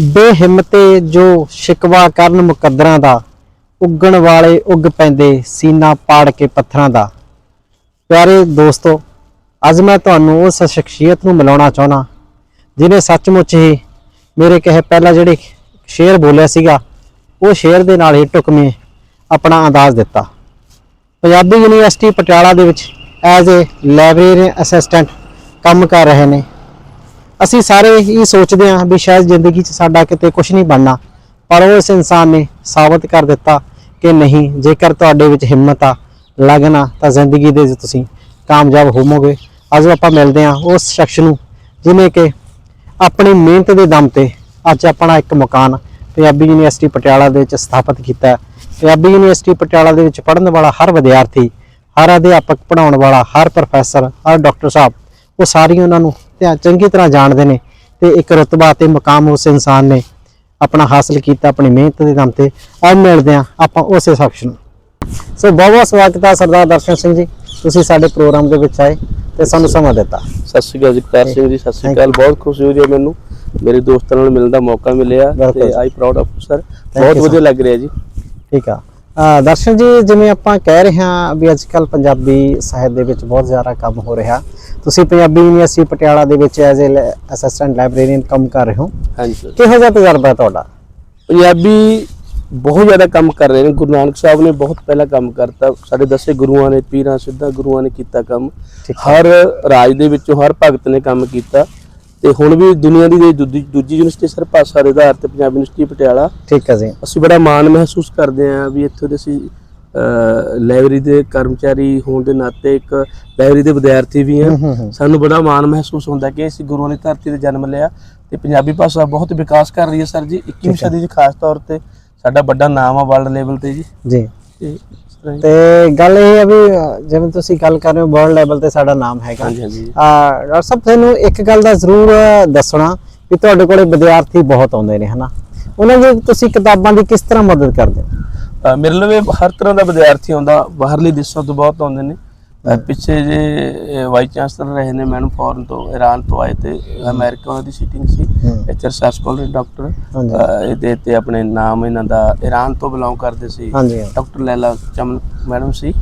ਬੇਹਿੰਮਤੇ ਜੋ ਸ਼ਿਕਵਾ ਕਰਨ ਮੁਕੱਦਰਾਂ ਦਾ, ਉੱਗਣ ਵਾਲੇ ਉੱਗ ਪੈਂਦੇ ਸੀਨਾ ਪਾੜ ਕੇ ਪੱਥਰਾਂ ਦਾ। ਪਿਆਰੇ ਦੋਸਤੋ, ਅੱਜ ਮੈਂ ਤੁਹਾਨੂੰ ਉਸ ਸ਼ਖਸੀਅਤ ਨੂੰ ਮਿਲਾਉਣਾ ਚਾਹਣਾ ਜਿਨੇ ਸੱਚਮੁੱਚ ਹੀ ਮੇਰੇ ਕਹੇ ਪਹਿਲਾਂ ਜਿਹੜੇ ਸ਼ੇਰ ਬੋਲਿਆ ਸੀਗਾ, ਉਹ ਸ਼ੇਰ ਦੇ ਨਾਲ ਹੀ ਟੁਕਮੇ ਆਪਣਾ ਅੰਦਾਜ਼ ਦਿੱਤਾ। ਪੰਜਾਬੀ ਯੂਨੀਵਰਸਿਟੀ ਪਟਿਆਲਾ ਦੇ ਵਿੱਚ ਐਜ਼ ਅ ਲਾਇਬ੍ਰੇਰੀਅਨ ਅਸਿਸਟੈਂਟ ਕੰਮ ਕਰ ਰਹੇ ਨੇ। ਅਸੀਂ ਸਾਰੇ ਹੀ ਸੋਚਦੇ ਹਾਂ ਵੀ ਸ਼ਾਇਦ ਜ਼ਿੰਦਗੀ 'ਚ ਸਾਡਾ ਕਿਤੇ ਕੁਝ ਨਹੀਂ ਬਣਨਾ, ਪਰ ਉਹ ਇਸ ਇਨਸਾਨ ਨੇ ਸਾਬਤ ਕਰ ਦਿੱਤਾ ਕਿ ਨਹੀਂ, ਜੇਕਰ ਤੁਹਾਡੇ ਵਿੱਚ ਹਿੰਮਤ ਆ ਲੱਗਣਾ ਤਾਂ ਜ਼ਿੰਦਗੀ ਦੇ ਵਿੱਚ ਤੁਸੀਂ ਕਾਮਯਾਬ ਹੋਵੋਗੇ। ਅੱਜ ਆਪਾਂ ਮਿਲਦੇ ਹਾਂ ਉਸ ਸ਼ਖਸ ਨੂੰ ਜਿਨੇ ਕਿ ਆਪਣੀ ਮਿਹਨਤ ਦੇ ਦਮ ਤੇ ਅੱਜ ਆਪਣਾ ਇੱਕ ਮਕਾਨ ਪੰਜਾਬੀ ਯੂਨੀਵਰਸਿਟੀ ਪਟਿਆਲਾ ਦੇ ਵਿੱਚ ਸਥਾਪਿਤ ਕੀਤਾ ਪੰਜਾਬੀ ਯੂਨੀਵਰਸਿਟੀ ਪਟਿਆਲਾ ਦੇ ਵਿੱਚ ਪੜ੍ਹਨ ਵਾਲਾ ਹਰ ਵਿਦਿਆਰਥੀ, ਹਰ ਅਧਿਆਪਕ, ਪੜ੍ਹਾਉਣ ਵਾਲਾ, ਹਰ ਪ੍ਰੋਫੈਸਰ, ਹਰ ਡਾਕਟਰ ਸਾਹਿਬ, ਉਹ ਸਾਰੀ ਉਹਨਾਂ ਨੂੰ ਧਿਆ- ਚੰਗੀ ਤਰ੍ਹਾਂ ਜਾਣਦੇ ਨੇ ਤੇ ਇੱਕ ਰਤਬਾ ਤੇ ਮਕਾਮ ਉਸ ਇਨਸਾਨ ਨੇ ਆਪਣਾ ਹਾਸਲ ਕੀਤਾ ਆਪਣੀ ਮਿਹਨਤ ਦੇ ਦਮ ਤੇ। ਅੱਜ ਮਿਲਦੇ ਹਾਂ ਆਪਾਂ ਉਸੇ ਸ਼ਖਸ ਨੂੰ। ਸੋ ਬਹੁਤ ਬਹੁਤ ਸਵਾਗਤ ਹੈ ਸਰਦਾਰ ਦਰਸ਼ਨ ਸਿੰਘ ਜੀ। ਤੁਸੀਂ ਸਾਡੇ ਪ੍ਰੋਗਰਾਮ ਦੇ ਵਿੱਚ ਆਏ ਤੇ ਸਾਨੂੰ ਸਮਾਂ ਦਿੱਤਾ। ਸਤਿ ਸ਼੍ਰੀ ਅਕਾਲ ਜਗਤਾਰ ਸਿੰਘ ਜੀ ਸਤਿ ਸ਼੍ਰੀ ਅਕਾਲ। ਬਹੁਤ ਖੁਸ਼ੀ ਹੋਈ ਹੈ ਮੈਨੂੰ। ਮੇਰੇ ਦੋਸਤਾਂ ਨਾਲ ਮਿਲਣ ਦਾ ਮੌਕਾ ਮਿਲਿਆ ਤੇ. ਆਈ ਪ੍ਰਾਊਡ ਆਫ ਸਰ ਬਹੁਤ. ਵਧੀਆ ਲੱਗ ਰਿਹਾ ਜੀ। ਠੀਕ ਆ। ਦਰਸ਼ਨ ਜੀ ਜਿਵੇਂ ਆਪਾਂ ਕਹਿ ਰਹੇ ਹਾਂ ਵੀ ਅੱਜ ਕੱਲ ਪੰਜਾਬੀ ਸਾਹਿਤ ਦੇ ਵਿੱਚ ਬਹੁਤ ਜ਼ਿਆਦਾ ਕੰਮ ਹੋ ਰਿਹਾ। ਤੁਸੀਂ ਪੰਜਾਬੀ ਯੂਨੀਵਰਸਿਟੀ ਪਟਿਆਲਾ ਦੇ ਵਿੱਚ ਐਜ਼ ਅ ਅਸਿਸਟੈਂਟ ਲਾਇਬ੍ਰੇਰੀਅਨ ਕੰਮ ਕਰ ਰਹੇ ਹੋ। ਹਾਂਜੀ ਸਰ। ਕਿਹੋ ਜਿਹਾ ਤਜਰਬਾ ਤੁਹਾਡਾ? ਪੰਜਾਬੀ ਬਹੁਤ ਜ਼ਿਆਦਾ ਕੰਮ ਕਰ ਰਹੇ ਨੇ। ਗੁਰੂ ਨਾਨਕ ਸਾਹਿਬ ਨੇ ਬਹੁਤ ਪਹਿਲਾਂ ਕੰਮ ਕਰਤਾ। ਸਾਡੇ ਦਸੇ ਗੁਰੂਆਂ ਨੇ ਪੀਰਾਂ ਸਿੱਧਾ ਗੁਰੂਆਂ ਨੇ ਕੀਤਾ ਕੰਮ। ਹਰ ਰਾਜ ਦੇ ਵਿੱਚੋਂ ਹਰ ਭਗਤ ਨੇ ਕੰਮ ਕੀਤਾ। ਤੇ ਹੁਣ ਵੀ ਦੁਨੀਆ ਦੀ ਜਿਹੜੀ ਦੂਜੀ ਦੂਜੀ ਯੂਨੀਵਰਸਿਟੀ ਸਰ ਭਾਸ਼ਾ ਦੇ ਆਧਾਰ ਤੇ ਪੰਜਾਬੀ ਯੂਨੀਵਰਸਿਟੀ ਪਟਿਆਲਾ। ਠੀਕ ਹੈ ਜੀ। ਅਸੀਂ ਬੜਾ ਮਾਣ ਮਹਿਸੂਸ ਕਰਦੇ ਹਾਂ ਵੀ ਇੱਥੋਂ ਦੇ ਅਸੀਂ ਲਾਇਬ੍ਰੇਰੀ ਦੇ ਕਰਮਚਾਰੀ ਹੋਣ ਦੇ ਨਾਤੇ ਇੱਕ ਲਾਇਬ੍ਰੇਰੀ ਦੇ ਵਿਦਿਆਰਥੀ ਵੀ ਹਾਂ। ਸਾਨੂੰ ਬੜਾ ਮਾਣ ਮਹਿਸੂਸ ਹੁੰਦਾ ਕਿ ਅਸੀਂ ਗੁਰੂਆਂ ਦੀ ਧਰਤੀ ਤੇ ਜਨਮ ਲਿਆ ਤੇ ਪੰਜਾਬੀ ਭਾਸ਼ਾ ਬਹੁਤ ਵਿਕਾਸ ਕਰ ਰਹੀ ਹੈ ਸਰ ਜੀ। 21ਵੀਂ ਠੀਕ ਹੈ। ਸਦੀ 'ਚ ਖਾਸ ਤੌਰ ਤੇ ਸਾਡਾ ਵੱਡਾ ਨਾਮ ਆ ਵਰਲਡ ਲੈਵਲ ਤੇ ਜੀ। ਜੀ। ਤੇ ਤੇ ਗੱਲ ਇਹ ਹੈ ਵੀ ਜਿਵੇਂ ਤੁਸੀਂ ਗੱਲ ਕਰ ਰਹੇ ਹੋ ਵਰਲਡ ਲੈਵਲ ਤੇ ਸਾਡਾ ਨਾਮ ਹੈਗਾ। ਹਾਂਜੀ ਹਾਂਜੀ। ਆ ਡਾਕਟਰ ਸਾਹਿਬ ਤੁਹਾਨੂੰ ਇੱਕ ਗੱਲ ਦਾ ਜ਼ਰੂਰ ਦੱਸਣਾ ਵੀ ਤੁਹਾਡੇ ਕੋਲੇ ਵਿਦਿਆਰਥੀ ਬਹੁਤ ਆਉਂਦੇ ਨੇ ਹਨਾ? ਉਹਨਾਂ ਦੀ ਤੁਸੀਂ ਕਿਤਾਬਾਂ ਦੀ ਕਿਸ ਤਰ੍ਹਾਂ ਮਦਦ ਕਰਦੇ ਹੋ? ਮੇਰੇ ਲਵੇ ਹਰ ਤਰ੍ਹਾਂ ਦਾ ਵਿਦਿਆਰਥੀ ਆਉਂਦਾ ਬਾਹਰਲੇ ਦੇਸ਼ਾਂ ਤੋਂ ਬਹੁਤ ਆਉਂਦੇ ਨੇ। ਪਿੱਛੇ ਜੇ ਵਾਈਸ ਚਾਂਸਲਰ ਰਹੇ ਨੇ ਮੈਡਮ ਫੋਰਨ ਤੋਂ ਇਰਾਨ ਤੋਂ ਆਏ ਤੇ ਅਮਰੀਕਾ ਉਹਨਾਂ ਦੀ ਸੀਟਿੰਗ ਸੀ। ਇੱਥੇ ਰਿਸਰਚ ਕਾਲਜ ਡਾਕਟਰ। ਇਹਦੇ ਤੇ ਆਪਣੇ ਨਾਮ ਇਹਨਾਂ ਦਾ ਇਰਾਨ ਤੋਂ ਬਿਲੋਂਗ ਕਰਦੇ ਸੀ। ਡਾਕਟਰ ਲੈਲਾ ਚਮਨ ਮੈਡਮ ਸੀ।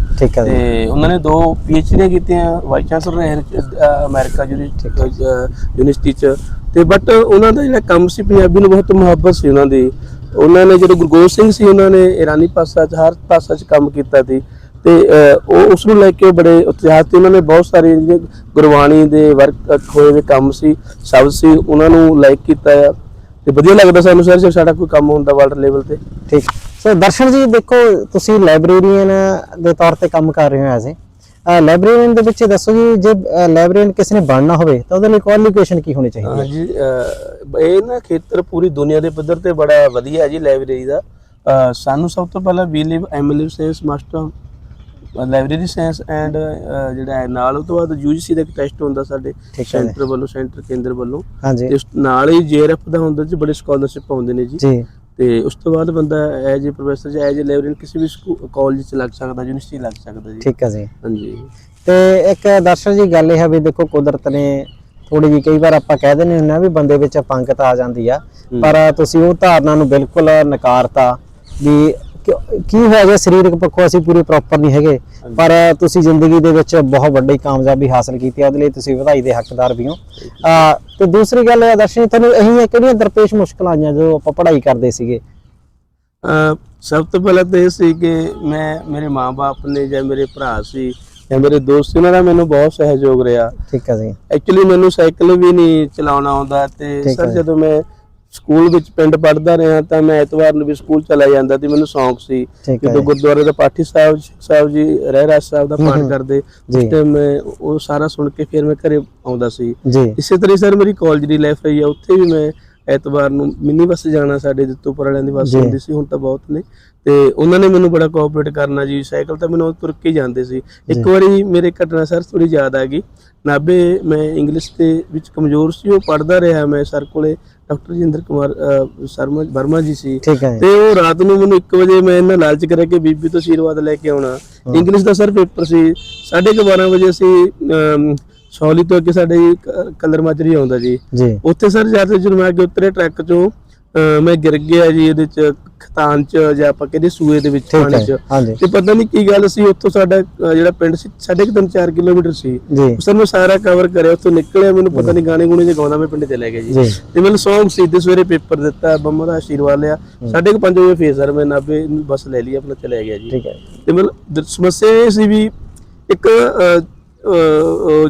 ਤੇ ਉਹਨਾਂ ਨੇ ਦੋ ਪੀਐਚਡੀ ਕੀਤੀਆਂ ਵਾਈਸ ਚਾਂਸਲਰ ਰਹੇ ਅਮਰੀਕਾ ਯੂਨੀਵਰਸਿਟੀ ਚ। ਤੇ ਬਟ ਉਹਨਾਂ ਦਾ ਜਿਹੜਾ ਕੰਮ ਸੀ ਪੰਜਾਬੀ ਨੂੰ ਬਹੁਤ ਮੁਹੱਬਤ ਸੀ ਉਹਨਾਂ ਦੀ। ਉਹਨਾਂ ਨੇ ਜਦੋਂ ਗੁਰੂ ਗੋਬਿੰਦ ਸਿੰਘ ਸੀ ਉਹਨਾਂ ਨੇ ਇਰਾਨੀ ਭਾਸ਼ਾ ਚ ਹਰ ਭਾਸ਼ਾ ਚ ਕੰਮ ਕੀਤਾ ਸੀ। ਤੇ ਉਹ ਉਸ ਨੂੰ ਲੈ ਕੇ ਬੜੇ ਉਤਸ਼ਾਹ ਤੇ ਉਹਨਾਂ ਨੇ ਬਹੁਤ ਸਾਰੇ ਜਿਹੜੇ ਗੁਰਬਾਣੀ ਦੇ ਵਰਕ ਹੋਏ ਹੋਏ ਕੰਮ ਸੀ ਸ਼ਬਦ ਸੀ ਉਹਨਾਂ ਨੂੰ ਲਾਈਕ ਕੀਤਾ ਆ। ਤੇ ਵਧੀਆ ਲੱਗਦਾ ਸਾਨੂੰ ਸਰ ਜੇ ਸਾਡਾ ਕੋਈ ਕੰਮ ਹੁੰਦਾ ਵਰਲਡ ਲੈਵਲ ਤੇ। ਠੀਕ। ਸੋ ਦਰਸ਼ਨ ਜੀ ਦੇਖੋ ਤੁਸੀਂ ਲਾਇਬ੍ਰੇਰੀਅਨ ਦੇ ਤੌਰ ਤੇ ਕੰਮ ਕਰ ਰਹੇ ਹੋ ਐਜ਼ ਲਾਇਬ੍ਰੇਰੀਅਨ ਦੇ ਵਿੱਚ ਦੱਸੋ ਜੀ ਜੇ ਲਾਇਬ੍ਰੇਰੀਅਨ ਕਿਸੇ ਨੇ ਬਣਨਾ ਹੋਵੇ ਤਾਂ ਉਹਦੇ ਲਈ ਕੁਆਲੀਫਿਕੇਸ਼ਨ ਕੀ ਹੋਣੀ ਚਾਹੀਦੀ ਹੈ? ਅਹ, ਇਹ ਨਾ ਖੇਤਰ ਪੂਰੀ ਦੁਨੀਆ ਦੇ ਪੱਧਰ ਤੇ ਬੜਾ ਵਧੀਆ ਹੈ ਜੀ ਲਾਇਬ੍ਰੇਰੀ ਦਾ। ਸਾਨੂੰ ਸਭ ਤੋਂ ਪਹਿਲਾਂ ਵੀ lib M lib science master library science and ਜਿਹੜਾ ਹੈ ਨਾਲ ਉਹ ਤੋਂ ਬਾਅਦ ਯੂਜੀਸੀ ਦਾ ਇੱਕ ਟੈਸਟ ਹੁੰਦਾ ਸਾਡੇ। ਸੈਂਟਰ ਵੱਲੋਂ ਸੈਂਟਰ ਕੇਂਦਰ ਵੱਲੋਂ। ਤੇ ਨਾਲ ਹੀ ਜੇਆਰਐਫ ਦਾ ਹੁੰਦਾ ਜੀ ਬੜੇ ਸਕਾਲਰਸ਼ਿਪ ਆਉਂਦੇ ਨੇ ਜੀ। ਜੀ। ਤੇ ਉਸ ਤੋਂ ਬਾਅਦ ਬੰਦਾ ਐਜ ਏ ਪ੍ਰੋਫੈਸਰ ਜਾਂ ਐਜ ਏ ਲਾਇਬ੍ਰੇਰੀਅਨ ਕਿਸੇ ਵੀ ਕਾਲਜ ਚ ਲੱਗ ਸਕਦਾ ਯੂਨੀਵਰਸਿਟੀ ਲੱਗ ਸਕਦਾ ਜੀ। ਠੀਕ ਹੈ ਜੀ। ਹਾਂਜੀ। ਤੇ ਇੱਕ ਦਰਸ਼ਨ ਜੀ ਗੱਲ ਇਹ ਹੈ ਵੀ ਦੇਖੋ ਕੁਦਰਤ ਨੇ ਥੋੜੀ ਜਿਹੀ ਕਈ ਵਾਰ ਆਪਾਂ ਕਹਿ ਦਿੰਦੇ ਹੁੰਦੇ ਆ ਵੀ ਬੰਦੇ ਵਿੱਚ ਅਪੰਗਤਾ ਆ ਜਾਂਦੀ ਆ। ਪਰ ਤੁਸੀਂ ਉਹ ਧਾਰਨਾ ਨੂੰ ਬਿਲਕੁਲ ਨਕਾਰਤਾ ਵੀ ਕਿ- ਹੋਇਆ ਜੇ ਸਰੀਰਕ ਪੱਖੋਂ ਅਸੀਂ ਪੂਰੇ ਪ੍ਰੋਪਰ ਨਹੀਂ ਹੈਗੇ ਪਰ ਤੁਸੀਂ ਜ਼ਿੰਦਗੀ ਦੇ ਵਿੱਚ ਬਹੁਤ ਵੱਡੀ ਕਾਮਯਾਬੀ ਹਾਸਲ ਕੀਤੀ ਹੈ ਉਹਦੇ ਲਈ ਤੁਸੀਂ ਵਧਾਈ ਦੇ ਹੱਕਦਾਰ ਵੀ ਹੋ। ਤੇ ਦੂਸਰੀ ਗੱਲ ਹੈ ਦਰਸ਼ਨ ਤੁਹਾਨੂੰ ਇਹੀ ਕਿਹੜੀਆਂ ਦਰਪੇਸ਼ ਮੁਸ਼ਕਲਾਂ ਆਈਆਂ ਜਦੋਂ ਆਪਾਂ ਪੜ੍ਹਾਈ ਕਰਦੇ ਸੀਗੇ? ਸਭ ਤੋਂ ਪਹਿਲਾਂ ਤਾਂ ਇਹ ਸੀ ਕਿ ਮੈਂ ਮੇਰੇ ਮਾਪੇ ਨੇ ਜਾਂ ਮੇਰੇ ਭਰਾ ਸੀ ਜਾਂ ਮੇਰੇ ਦੋਸਤ ਸੀ ਉਹਨਾਂ ਦਾ ਮੈਨੂੰ ਬਹੁਤ ਸਹਿਯੋਗ ਰਿਹਾ। ਠੀਕ ਹੈ ਜੀ। ਐਕਚੁਅਲੀ ਮੈਨੂੰ ਸਾਈਕਲ ਵੀ ਨਹੀਂ ਚਲਾਉਣਾ ਆਉਂਦਾ ਤੇ ਸਰ। ਜਦੋਂ ਮੈਂ ਸਕੂਲ ਵਿੱਚ ਪਿੰਡ ਪੜ੍ਹਦਾ ਰਿਹਾ ਤਾਂ ਮੈਂ ਐਤਵਾਰ ਨੂੰ ਵੀ ਸਕੂਲ ਚਲਾ ਜਾਂਦਾ ਤੇ ਮੈਨੂੰ ਸ਼ੌਂਕ ਸੀ ਜਦੋਂ। ਗੁਰਦੁਆਰੇ ਦਾ ਪਾਠੀ ਸਾਹਿਬ ਸਾਹਿਬ ਜੀ ਰਹਿ ਰਾਜ ਸਾਹਿਬ ਦਾ ਪਾਠ ਕਰਦੇ। ਉਸ ਟਾਈਮ ਮੈਂ ਉਹ ਸਾਰਾ ਸੁਣ ਕੇ ਫਿਰ ਮੈਂ ਘਰੇ ਆਉਂਦਾ ਸੀ। ਇਸੇ ਤਰ੍ਹਾਂ ਸਰ ਮੇਰੀ ਕਾਲਜ ਦੀ ਲਾਈਫ ਰਹੀ ਆ ਉੱਥੇ ਵੀ ਮੈਂ ਐਤਵਾਰ ਨੂੰ ਮਿੰਨੀ ਬੱਸ ਜਾਣਾ ਸਾਡੇ ਦਿੱਤੋਪੁਰ ਵਾਲਿਆਂ ਦੀ ਬੱਸ। ਹੁੰਦੀ ਸੀ ਹੁਣ ਤਾਂ ਬਹੁਤ ਨੇ। ਤੇ ਉਹਨਾਂ ਨੇ ਮੈਨੂੰ ਬੜਾ ਕੋਆਪਰੇਟ ਕਰਨਾ ਜੀ ਸਾਈਕਲ ਤਾਂ ਮੈਨੂੰ ਤੁਰ ਕੇ ਜਾਂਦੇ ਸੀ। ਇੱਕ ਵਾਰੀ ਮੇਰੇ ਘਟਨਾ ਸਰ ਥੋੜੀ ਯਾਦ ਆ ਗਈ। ਨਾਬੇ ਮੈਂ ਇੰਗਲਿਸ਼ ਦੇ ਵਿੱਚ ਕਮਜ਼ੋਰ ਸੀ ਉਹ ਪੜਦਾ ਰਿਹਾ ਮੈਂ ਸਰ ਕੋਲੇ ਡਾਕਟਰ ਜਿੰਦਰ ਕੁਮਾਰ ਸ਼ਰਮਾ ਵਰਮਾ ਜੀ ਸੀ। ਤੇ ਉਹ ਰਾਤ ਨੂੰ ਮੈਨੂੰ 1 ਵਜੇ ਮੈਂ ਇਹਨਾਂ ਲਾਲਚ ਕਰਿਆ ਕਿ ਬੀਬੀ ਤੋਂ ਆਸ਼ੀਰਵਾਦ ਲੈ ਕੇ ਆਉਣਾ। ਇੰਗਲਿਸ਼ ਦਾ ਸਰ ਪੇਪਰ ਸੀ। 12:30 ਵਜੇ ਅਸੀਂ ਸੌਲੀ ਤੋਂ ਅੱਗੇ ਸਾਡੇ ਕਲਰ ਮਾਜਰੀ ਆਉਂਦਾ ਜੀ। ਉੱਥੇ ਸਰ ਜਦ ਜਦੋਂ ਮੈਂ ਅੱਗੇ ਉਤਰੇ ਟਰੱਕ ਚੋਂ ਮੈਂ ਗਿਰ ਗਿਆ ਜੀ ਇਹਦੇ ਚ ਖਤਾਨ ਚ ਜਾਂ ਆਪਾਂ ਕਹਿੰਦੇ ਸੂਏ ਦੇ ਵਿੱਚ ਠੀਕ ਪਾਣੀ ਹੈ ਚ। ਹਾਂਜੀ। ਤੇ ਪਤਾ ਨਹੀਂ ਕੀ ਗੱਲ ਸੀ ਉੱਥੋਂ ਸਾਡਾ ਜਿਹੜਾ ਪਿੰਡ ਸੀ ਸਾਢੇ ਕੁ ਤਿੰਨ 4 ਕਿਲੋਮੀਟਰ ਸੀ। ਜੀ। ਉਸ ਨੂੰ ਸਾਰਾ ਕਵਰ ਕਰਿਆ ਉੱਥੋਂ ਨਿਕਲਿਆ ਮੈਨੂੰ ਪਤਾ ਨਹੀਂ ਗਾਣੇ ਗੁਣੇ ਜੇ ਗਾਉਂਦਾ ਮੈਂ ਪਿੰਡ ਚਲੇ ਗਿਆ ਜੀ। ਜੀ। ਤੇ ਮੈਨੂੰ ਸੌਂਗ ਸੀ ਤੇ ਸਵੇਰੇ ਪੇਪਰ ਦਿੱਤਾ ਬੰਮਾ ਦਾ ਆਸ਼ੀਰਵਾਦ ਲਿਆ। ਸਾਢੇ ਕੁ ਪੰਜ ਵਜੇ ਫੇਰ ਸਰ ਮੈਂ ਨਾਭੇ ਨੂੰ ਬੱਸ ਲੈ ਲਈ ਆਪਣਾ ਚਲੇ ਗਿਆ ਜੀ। ਠੀਕ ਹੈ। ਤੇ ਮਤਲਬ ਦ- ਸਮੱਸਿਆ ਇਹ ਸੀ ਵੀ ਇੱਕ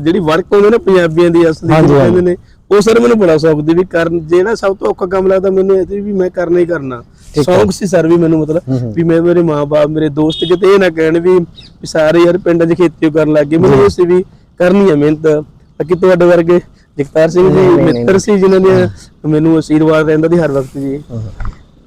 ਜਿਹੜੀ ਵਰਕ ਹੁੰਦੀ ਨਾ ਪੰਜਾਬੀਆਂ ਦੀ ਅਸਲੀ ਹਾਂਜੀ, ਕਹਿੰਦੇ ਨੇ ਉਹ ਸਰ ਮੈਨੂੰ ਬੜਾ ਸ਼ੌਕ ਦੀ ਵੀ ਕਰਨ ਜਿਹੜਾ ਸਭ ਤੋਂ ਔਖਾ ਕੰਮ ਲੱਗਦਾ ਮੈਨੂੰ ਇਹ ਸੀ ਵੀ ਮੈਂ ਕਰਨਾ ਹੀ ਕਰਨਾ। ਸ਼ੌਕ ਸੀ ਸਰ ਵੀ ਮੈਨੂੰ ਮਤਲਬ। ਵੀ ਮੈਂ ਮੇਰੇ ਮਾਪੇ ਮੇਰੇ ਦੋਸਤ ਕਿਤੇ ਇਹ ਨਾ ਕਹਿਣ ਵੀ ਸਾਰੇ ਯਾਰ ਪਿੰਡਾਂ 'ਚ ਖੇਤੀ ਕਰਨ ਲੱਗ ਗਏ। ਮੈਨੂੰ ਇਹ ਸੀ ਵੀ ਕਰਨੀ ਹੈ ਮਿਹਨਤ। ਬਾਕੀ ਤੁਹਾਡੇ ਵਰਗੇ ਜਗਤਾਰ ਸਿੰਘ ਜੀ ਮਿੱਤਰ ਸੀ ਜਿਨ੍ਹਾਂ ਨੇ ਮੈਨੂੰ ਆਸ਼ੀਰਵਾਦ ਰਹਿੰਦਾ ਸੀ ਹਰ ਵਕਤ ਜੀ।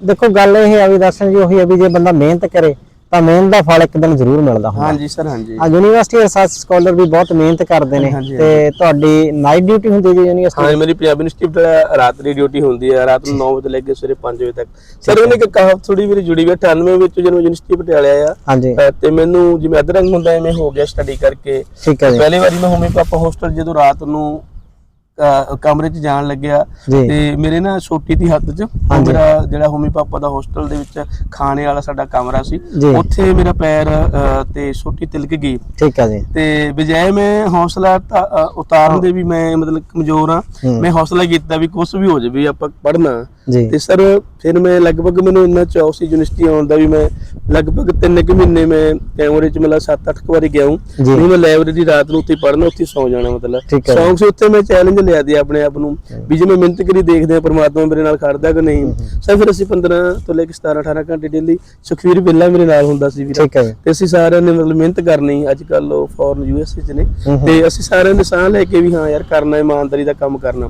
ਦੇਖੋ ਗੱਲ ਇਹ ਹੈ ਵੀ ਦਰਸ਼ਨ ਜੀ ਉਹੀ ਹੈ ਵੀ ਜੇ ਬੰਦਾ ਮਿਹਨਤ ਕਰੇ ਤਾਂ ਮਿਹਨਤ ਦਾ ਫਲ ਇੱਕ ਦਿਨ ਜ਼ਰੂਰ ਮਿਲਦਾ ਹੁੰਦਾ। ਹਾਂਜੀ ਸਰ ਹਾਂਜੀ। ਆ ਯੂਨੀਵਰਸਿਟੀ ਰਿਸਰਚ ਸਕਾਲਰ ਵੀ ਬਹੁਤ ਮਿਹਨਤ ਕਰਦੇ ਨੇ ਤੇ ਤੁਹਾਡੀ ਨਾਈਟ ਡਿਊਟੀ ਹੁੰਦੀ ਹੈ ਜੀ ਯੂਨੀਵਰਸਿਟੀ ਹਾਂ ਮੇਰੀ ਪੰਜਾਬੀ ਯੂਨੀਵਰਸਿਟੀ ਦਾ ਰਾਤ ਦੀ ਡਿਊਟੀ ਹੁੰਦੀ ਹੈ ਰਾਤ ਨੂੰ 9 ਵਜੇ ਤੋਂ ਲੈ ਕੇ ਸਵੇਰੇ 5 ਵਜੇ ਤੱਕ। ਸਰ ਉਹਨੇ ਇੱਕ ਕਹਾਵਤ ਥੋੜੀ ਮੇਰੀ ਜੁੜੀ ਹੋਈ ਹੈ 98 ਵਿੱਚ ਜਦੋਂ ਯੂਨੀਵਰਸਿਟੀ ਪਟਿਆਲੇ ਆਇਆ ਤੇ ਮੈਨੂੰ ਜਿਵੇਂ ਅਧਰੰਗ ਹੁੰਦਾ ਐਵੇਂ ਹੋ ਗਿਆ ਸਟੱਡੀ ਕਰਕੇ। ਠੀਕ ਹੈ ਜੀ। ਪਹਿਲੀ ਵਾਰੀ ਮੈਂ ਹੋਮੀ ਪਾਪਾ ਹੋਸਟਲ ਜਦੋਂ ਰਾਤ ਨੂੰ ਕਮਰੇ 'ਚ ਜਾਣ ਲੱਗਿਆ। ਜੀ। ਤੇ ਮੇਰੇ ਨਾ ਛੋਟੀ ਦੀ ਹੱਥ 'ਚ ਉਹ ਹਾਂਜੀ। ਮੇਰਾ ਜਿਹੜਾ ਹੋਮੀ ਪਾਪਾ ਦਾ ਹੋਸਟਲ ਦੇ ਵਿੱਚ ਖਾਣੇ ਵਾਲਾ ਸਾਡਾ ਕਮਰਾ ਸੀ। ਜੀ। ਉੱਥੇ ਮੇਰਾ ਪੈਰ ਤੇ ਛੋਟੀ ਤਿਲਕ ਗਈ। ਠੀਕ ਹੈ ਜੀ। ਤੇ ਬਜਾਏ ਮੈਂ ਹੌਸਲਾ ਅ, ਉਤਾਰਨ ਦੇ ਵੀ ਮੈਂ ਮਤਲਬ ਕਮਜ਼ੋਰ ਆ ਹੂੰ। ਮੈਂ ਹੌਸਲਾ ਕੀਤਾ ਵੀ ਕੁਝ ਵੀ ਹੋ ਜਾਵੇ ਆਪਾਂ ਪੜ੍ਹਨਾ। ਜੀ। ਤੇ ਸਰ ਫਿਰ ਮੈਂ ਲਗਭਗ ਮੈਨੂੰ ਇੰਨਾ ਚਾਅ ਸੀ ਯੂਨੀਵਰਸਿਟੀ ਆਉਣ ਦਾ ਵੀ ਮੈਂ ਲਗਭਗ 3 ਕੁ ਮਹੀਨੇ ਮੈਂ ਕੈਮਰੇ 'ਚ ਮਤਲਬ 7-8 ਵਾਰੀ ਗਿਆ ਹੂੰ। ਨਹੀਂ ਮੈਂ ਲਾਇਬ੍ਰੇਰੀ ਰਾਤ ਨੂੰ ਉੱਥੇ ਪੜ੍ਹਨਾ ਉੱਥੇ ਸੌ ਜਾਣਾ ਮਤਲਬ। ਸੌਂਗ ਸੀ ਉੱਥੇ ਮੈਂ ਚੈਲੰਜ ਲਿਆ ਦੀ ਆਪਣੇ ਆਪ ਨੂੰ ਵੀ ਜੇ ਮੈਂ ਮਿਹਨਤ ਕਰੀ ਦੇਖਦੇ ਆ ਪ੍ਰਮਾਤਮਾ ਮੇਰੇ ਨਾਲ ਖੜਦਾ ਕਿ ਨਹੀਂ। ਸਰ ਫਿਰ ਅਸੀਂ 15 ਤੋਂ ਲੈ ਕੇ 17-18 ਘੰਟੇ ਡੇਲੀ ਸੁਖਵੀਰ ਬਿੱਲਾ ਮੇਰੇ ਨਾਲ ਹੁੰਦਾ ਸੀ ਵੀਰ। ਤੇ ਅਸੀਂ ਸਾਰਿਆਂ ਨੇ ਮਤਲਬ ਮਿਹਨਤ ਕਰਨੀ ਅੱਜ ਕੱਲ ਉਹ ਫੋਰਨ ਯੂਐਸਏ ਚ ਨੇ। ਤੇ ਅਸੀਂ ਸਾਰਿਆਂ ਨੇ ਸਾਹ ਲੈ ਕੇ ਵੀ ਹਾਂ ਯਾਰ ਕਰਨਾ ਇਮਾਨਦਾਰੀ ਦਾ ਕੰਮ ਕਰਨਾ।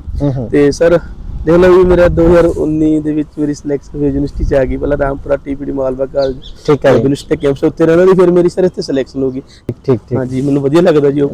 ਤੇ ਸਰ ਦੇਖ ਲਓ ਵੀ ਮੇਰਾ 2019 ਦੇ ਵਿੱਚ ਮੇਰੀ ਸਿਲੈਕਸ਼ਨ ਯੂਨੀਵਰਸਿਟੀ ਚ ਆ ਗਈ। ਪਹਿਲਾਂ ਰਾਮਪੁਰਾ ਟੀਪੀਡੀ ਮਾਲਵਾ ਕਾਲਜ ਠੀਕ ਹੈ ਯੂਨੀਵਰਸਿਟੀ ਕੈਂਪਸ ਉੱਤੇ ਰਹਿਣਾ ਦੀ ਫਿਰ ਮੇਰੀ ਸਰ ਇੱਥੇ ਸਿਲੈਕਸ਼ਨ ਹੋ ਗਈ। ਠੀਕ ਠੀਕ ਹਾਂਜੀ ਮੈਨੂੰ ਵਧੀਆ ਲੱਗਦਾ ਜੀ ਉਹ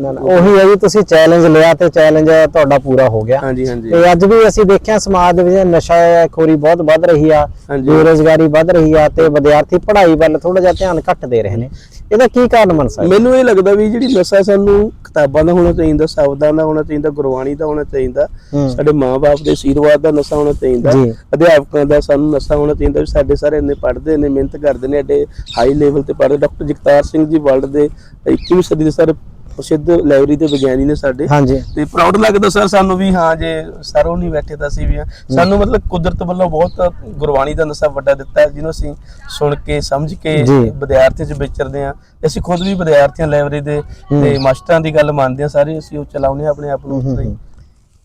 ਹੈ ਜੀ ਤੁਸੀਂ ਚੈਲੰਜ ਲਿਆ ਤੇ ਚੈਲੰਜ ਤੁਹਾਡਾ ਪੂਰਾ ਹੋ ਗਿਆ। ਹਾਂਜੀ ਹਾਂਜੀ। ਤੇ ਅੱਜ ਵੀ ਅਸੀਂ ਦੇਖਿਆ ਸਮਾਜ ਦੇ ਵਿੱਚ ਨਸ਼ਾ ਖੋਰੀ ਬਹੁਤ ਵੱਧ ਰਹੀ ਆ ਬੇਰੋਜ਼ਗਾਰੀ ਵੱਧ ਰਹੀ ਆ ਤੇ ਵਿਦਿਆਰਥੀ ਪੜ੍ਹਾਈ ਵੱਲ ਥੋੜਾ ਜਿਹਾ ਧਿਆਨ ਘੱਟ ਦੇ ਰਹੇ ਨੇ। ਇਹਦਾ ਕੀ ਕਾਰਨ ਬਣ ਸਕਦਾ? ਮੈਨੂੰ ਇਹ ਲੱਗਦਾ ਵੀ ਜਿਹੜੀ ਨਸ਼ਾ ਸਾਨੂੰ ਕਿਤਾਬਾਂ ਦਾ ਹੋਣਾ ਚਾਹੀਦਾ ਸ਼ਬਦਾਂ ਦਾ ਹੋਣਾ ਚਾਹੀਦਾ ਗੁਰਬਾਣੀ ਦਾ ਹੋਣਾ ਚਾਹੀਦਾ ਸਾਡੇ ਮਾਪੇ ਦੇ ਆਸ਼ੀਰਵਾਦ ਦਾ ਨਸ਼ਾ ਹੋਣਾ ਚਾਹੀਦਾ ਅਧਿਆਪਕਾਂ ਦਾ ਸਾਨੂੰ ਨਸ਼ਾ ਹੋਣਾ ਚਾਹੀਦਾ ਵੀ ਸਾਡੇ ਸਾਰੇ ਇੰਨੇ ਪੜ੍ਹਦੇ ਨੇ ਮਿਹਨਤ ਕਰਦੇ ਨੇ ਐਡੇ ਹਾਈ ਲੈਵਲ ਤੇ ਪੜ੍ਹਦੇ ਡਾਕਟਰ ਜਗਤਾਰ ਸਿੰਘ ਜੀ ਵਰਲਡ ਦੇ 21ਵੀਂ ਸਦੀ ਦੇ ਸਰ ਪ੍ਰਸਿੱਧ ਲਾਇਬ੍ਰੇਰੀ ਦੇ ਵਿਗਿਆਨੀ ਨੇ ਸਾਡੇ। ਹਾਂਜੀ। ਤੇ ਪ੍ਰਾਊਡ ਲੱਗਦਾ ਸਰ ਸਾਨੂੰ ਵੀ ਹਾਂ ਜੇ ਸਰ ਉਹ ਨਹੀਂ ਬੈਠੇ ਤਾਂ ਅਸੀਂ ਵੀ ਹਾਂ ਸਾਨੂੰ ਮਤਲਬ ਕੁਦਰਤ ਵੱਲੋਂ ਬਹੁਤ ਗੁਰਬਾਣੀ ਦਾ ਨਸ਼ਾ ਵੱਡਾ ਦਿੱਤਾ ਹੈ, ਜਿਹਨੂੰ ਅਸੀਂ ਸੁਣ ਕੇ ਸਮਝ ਕੇ ਜੀ। ਵਿਦਿਆਰਥੀਆਂ 'ਚ ਵਿਚਰਦੇ ਹਾਂ। ਅਸੀਂ ਖੁਦ ਵੀ ਵਿਦਿਆਰਥੀਆਂ ਲਾਇਬ੍ਰੇਰੀ ਦੇ ਤੇ ਮਾਸਟਰਾਂ ਦੀ ਗੱਲ ਮੰਨਦੇ ਹਾਂ ਸਾਰੇ ਅਸੀਂ ਉਹ ਚਲਾਉਂਦੇ ਹਾਂ ਆਪਣੇ ਆਪ ਨੂੰ ਉੱਥੇ ਹੀ।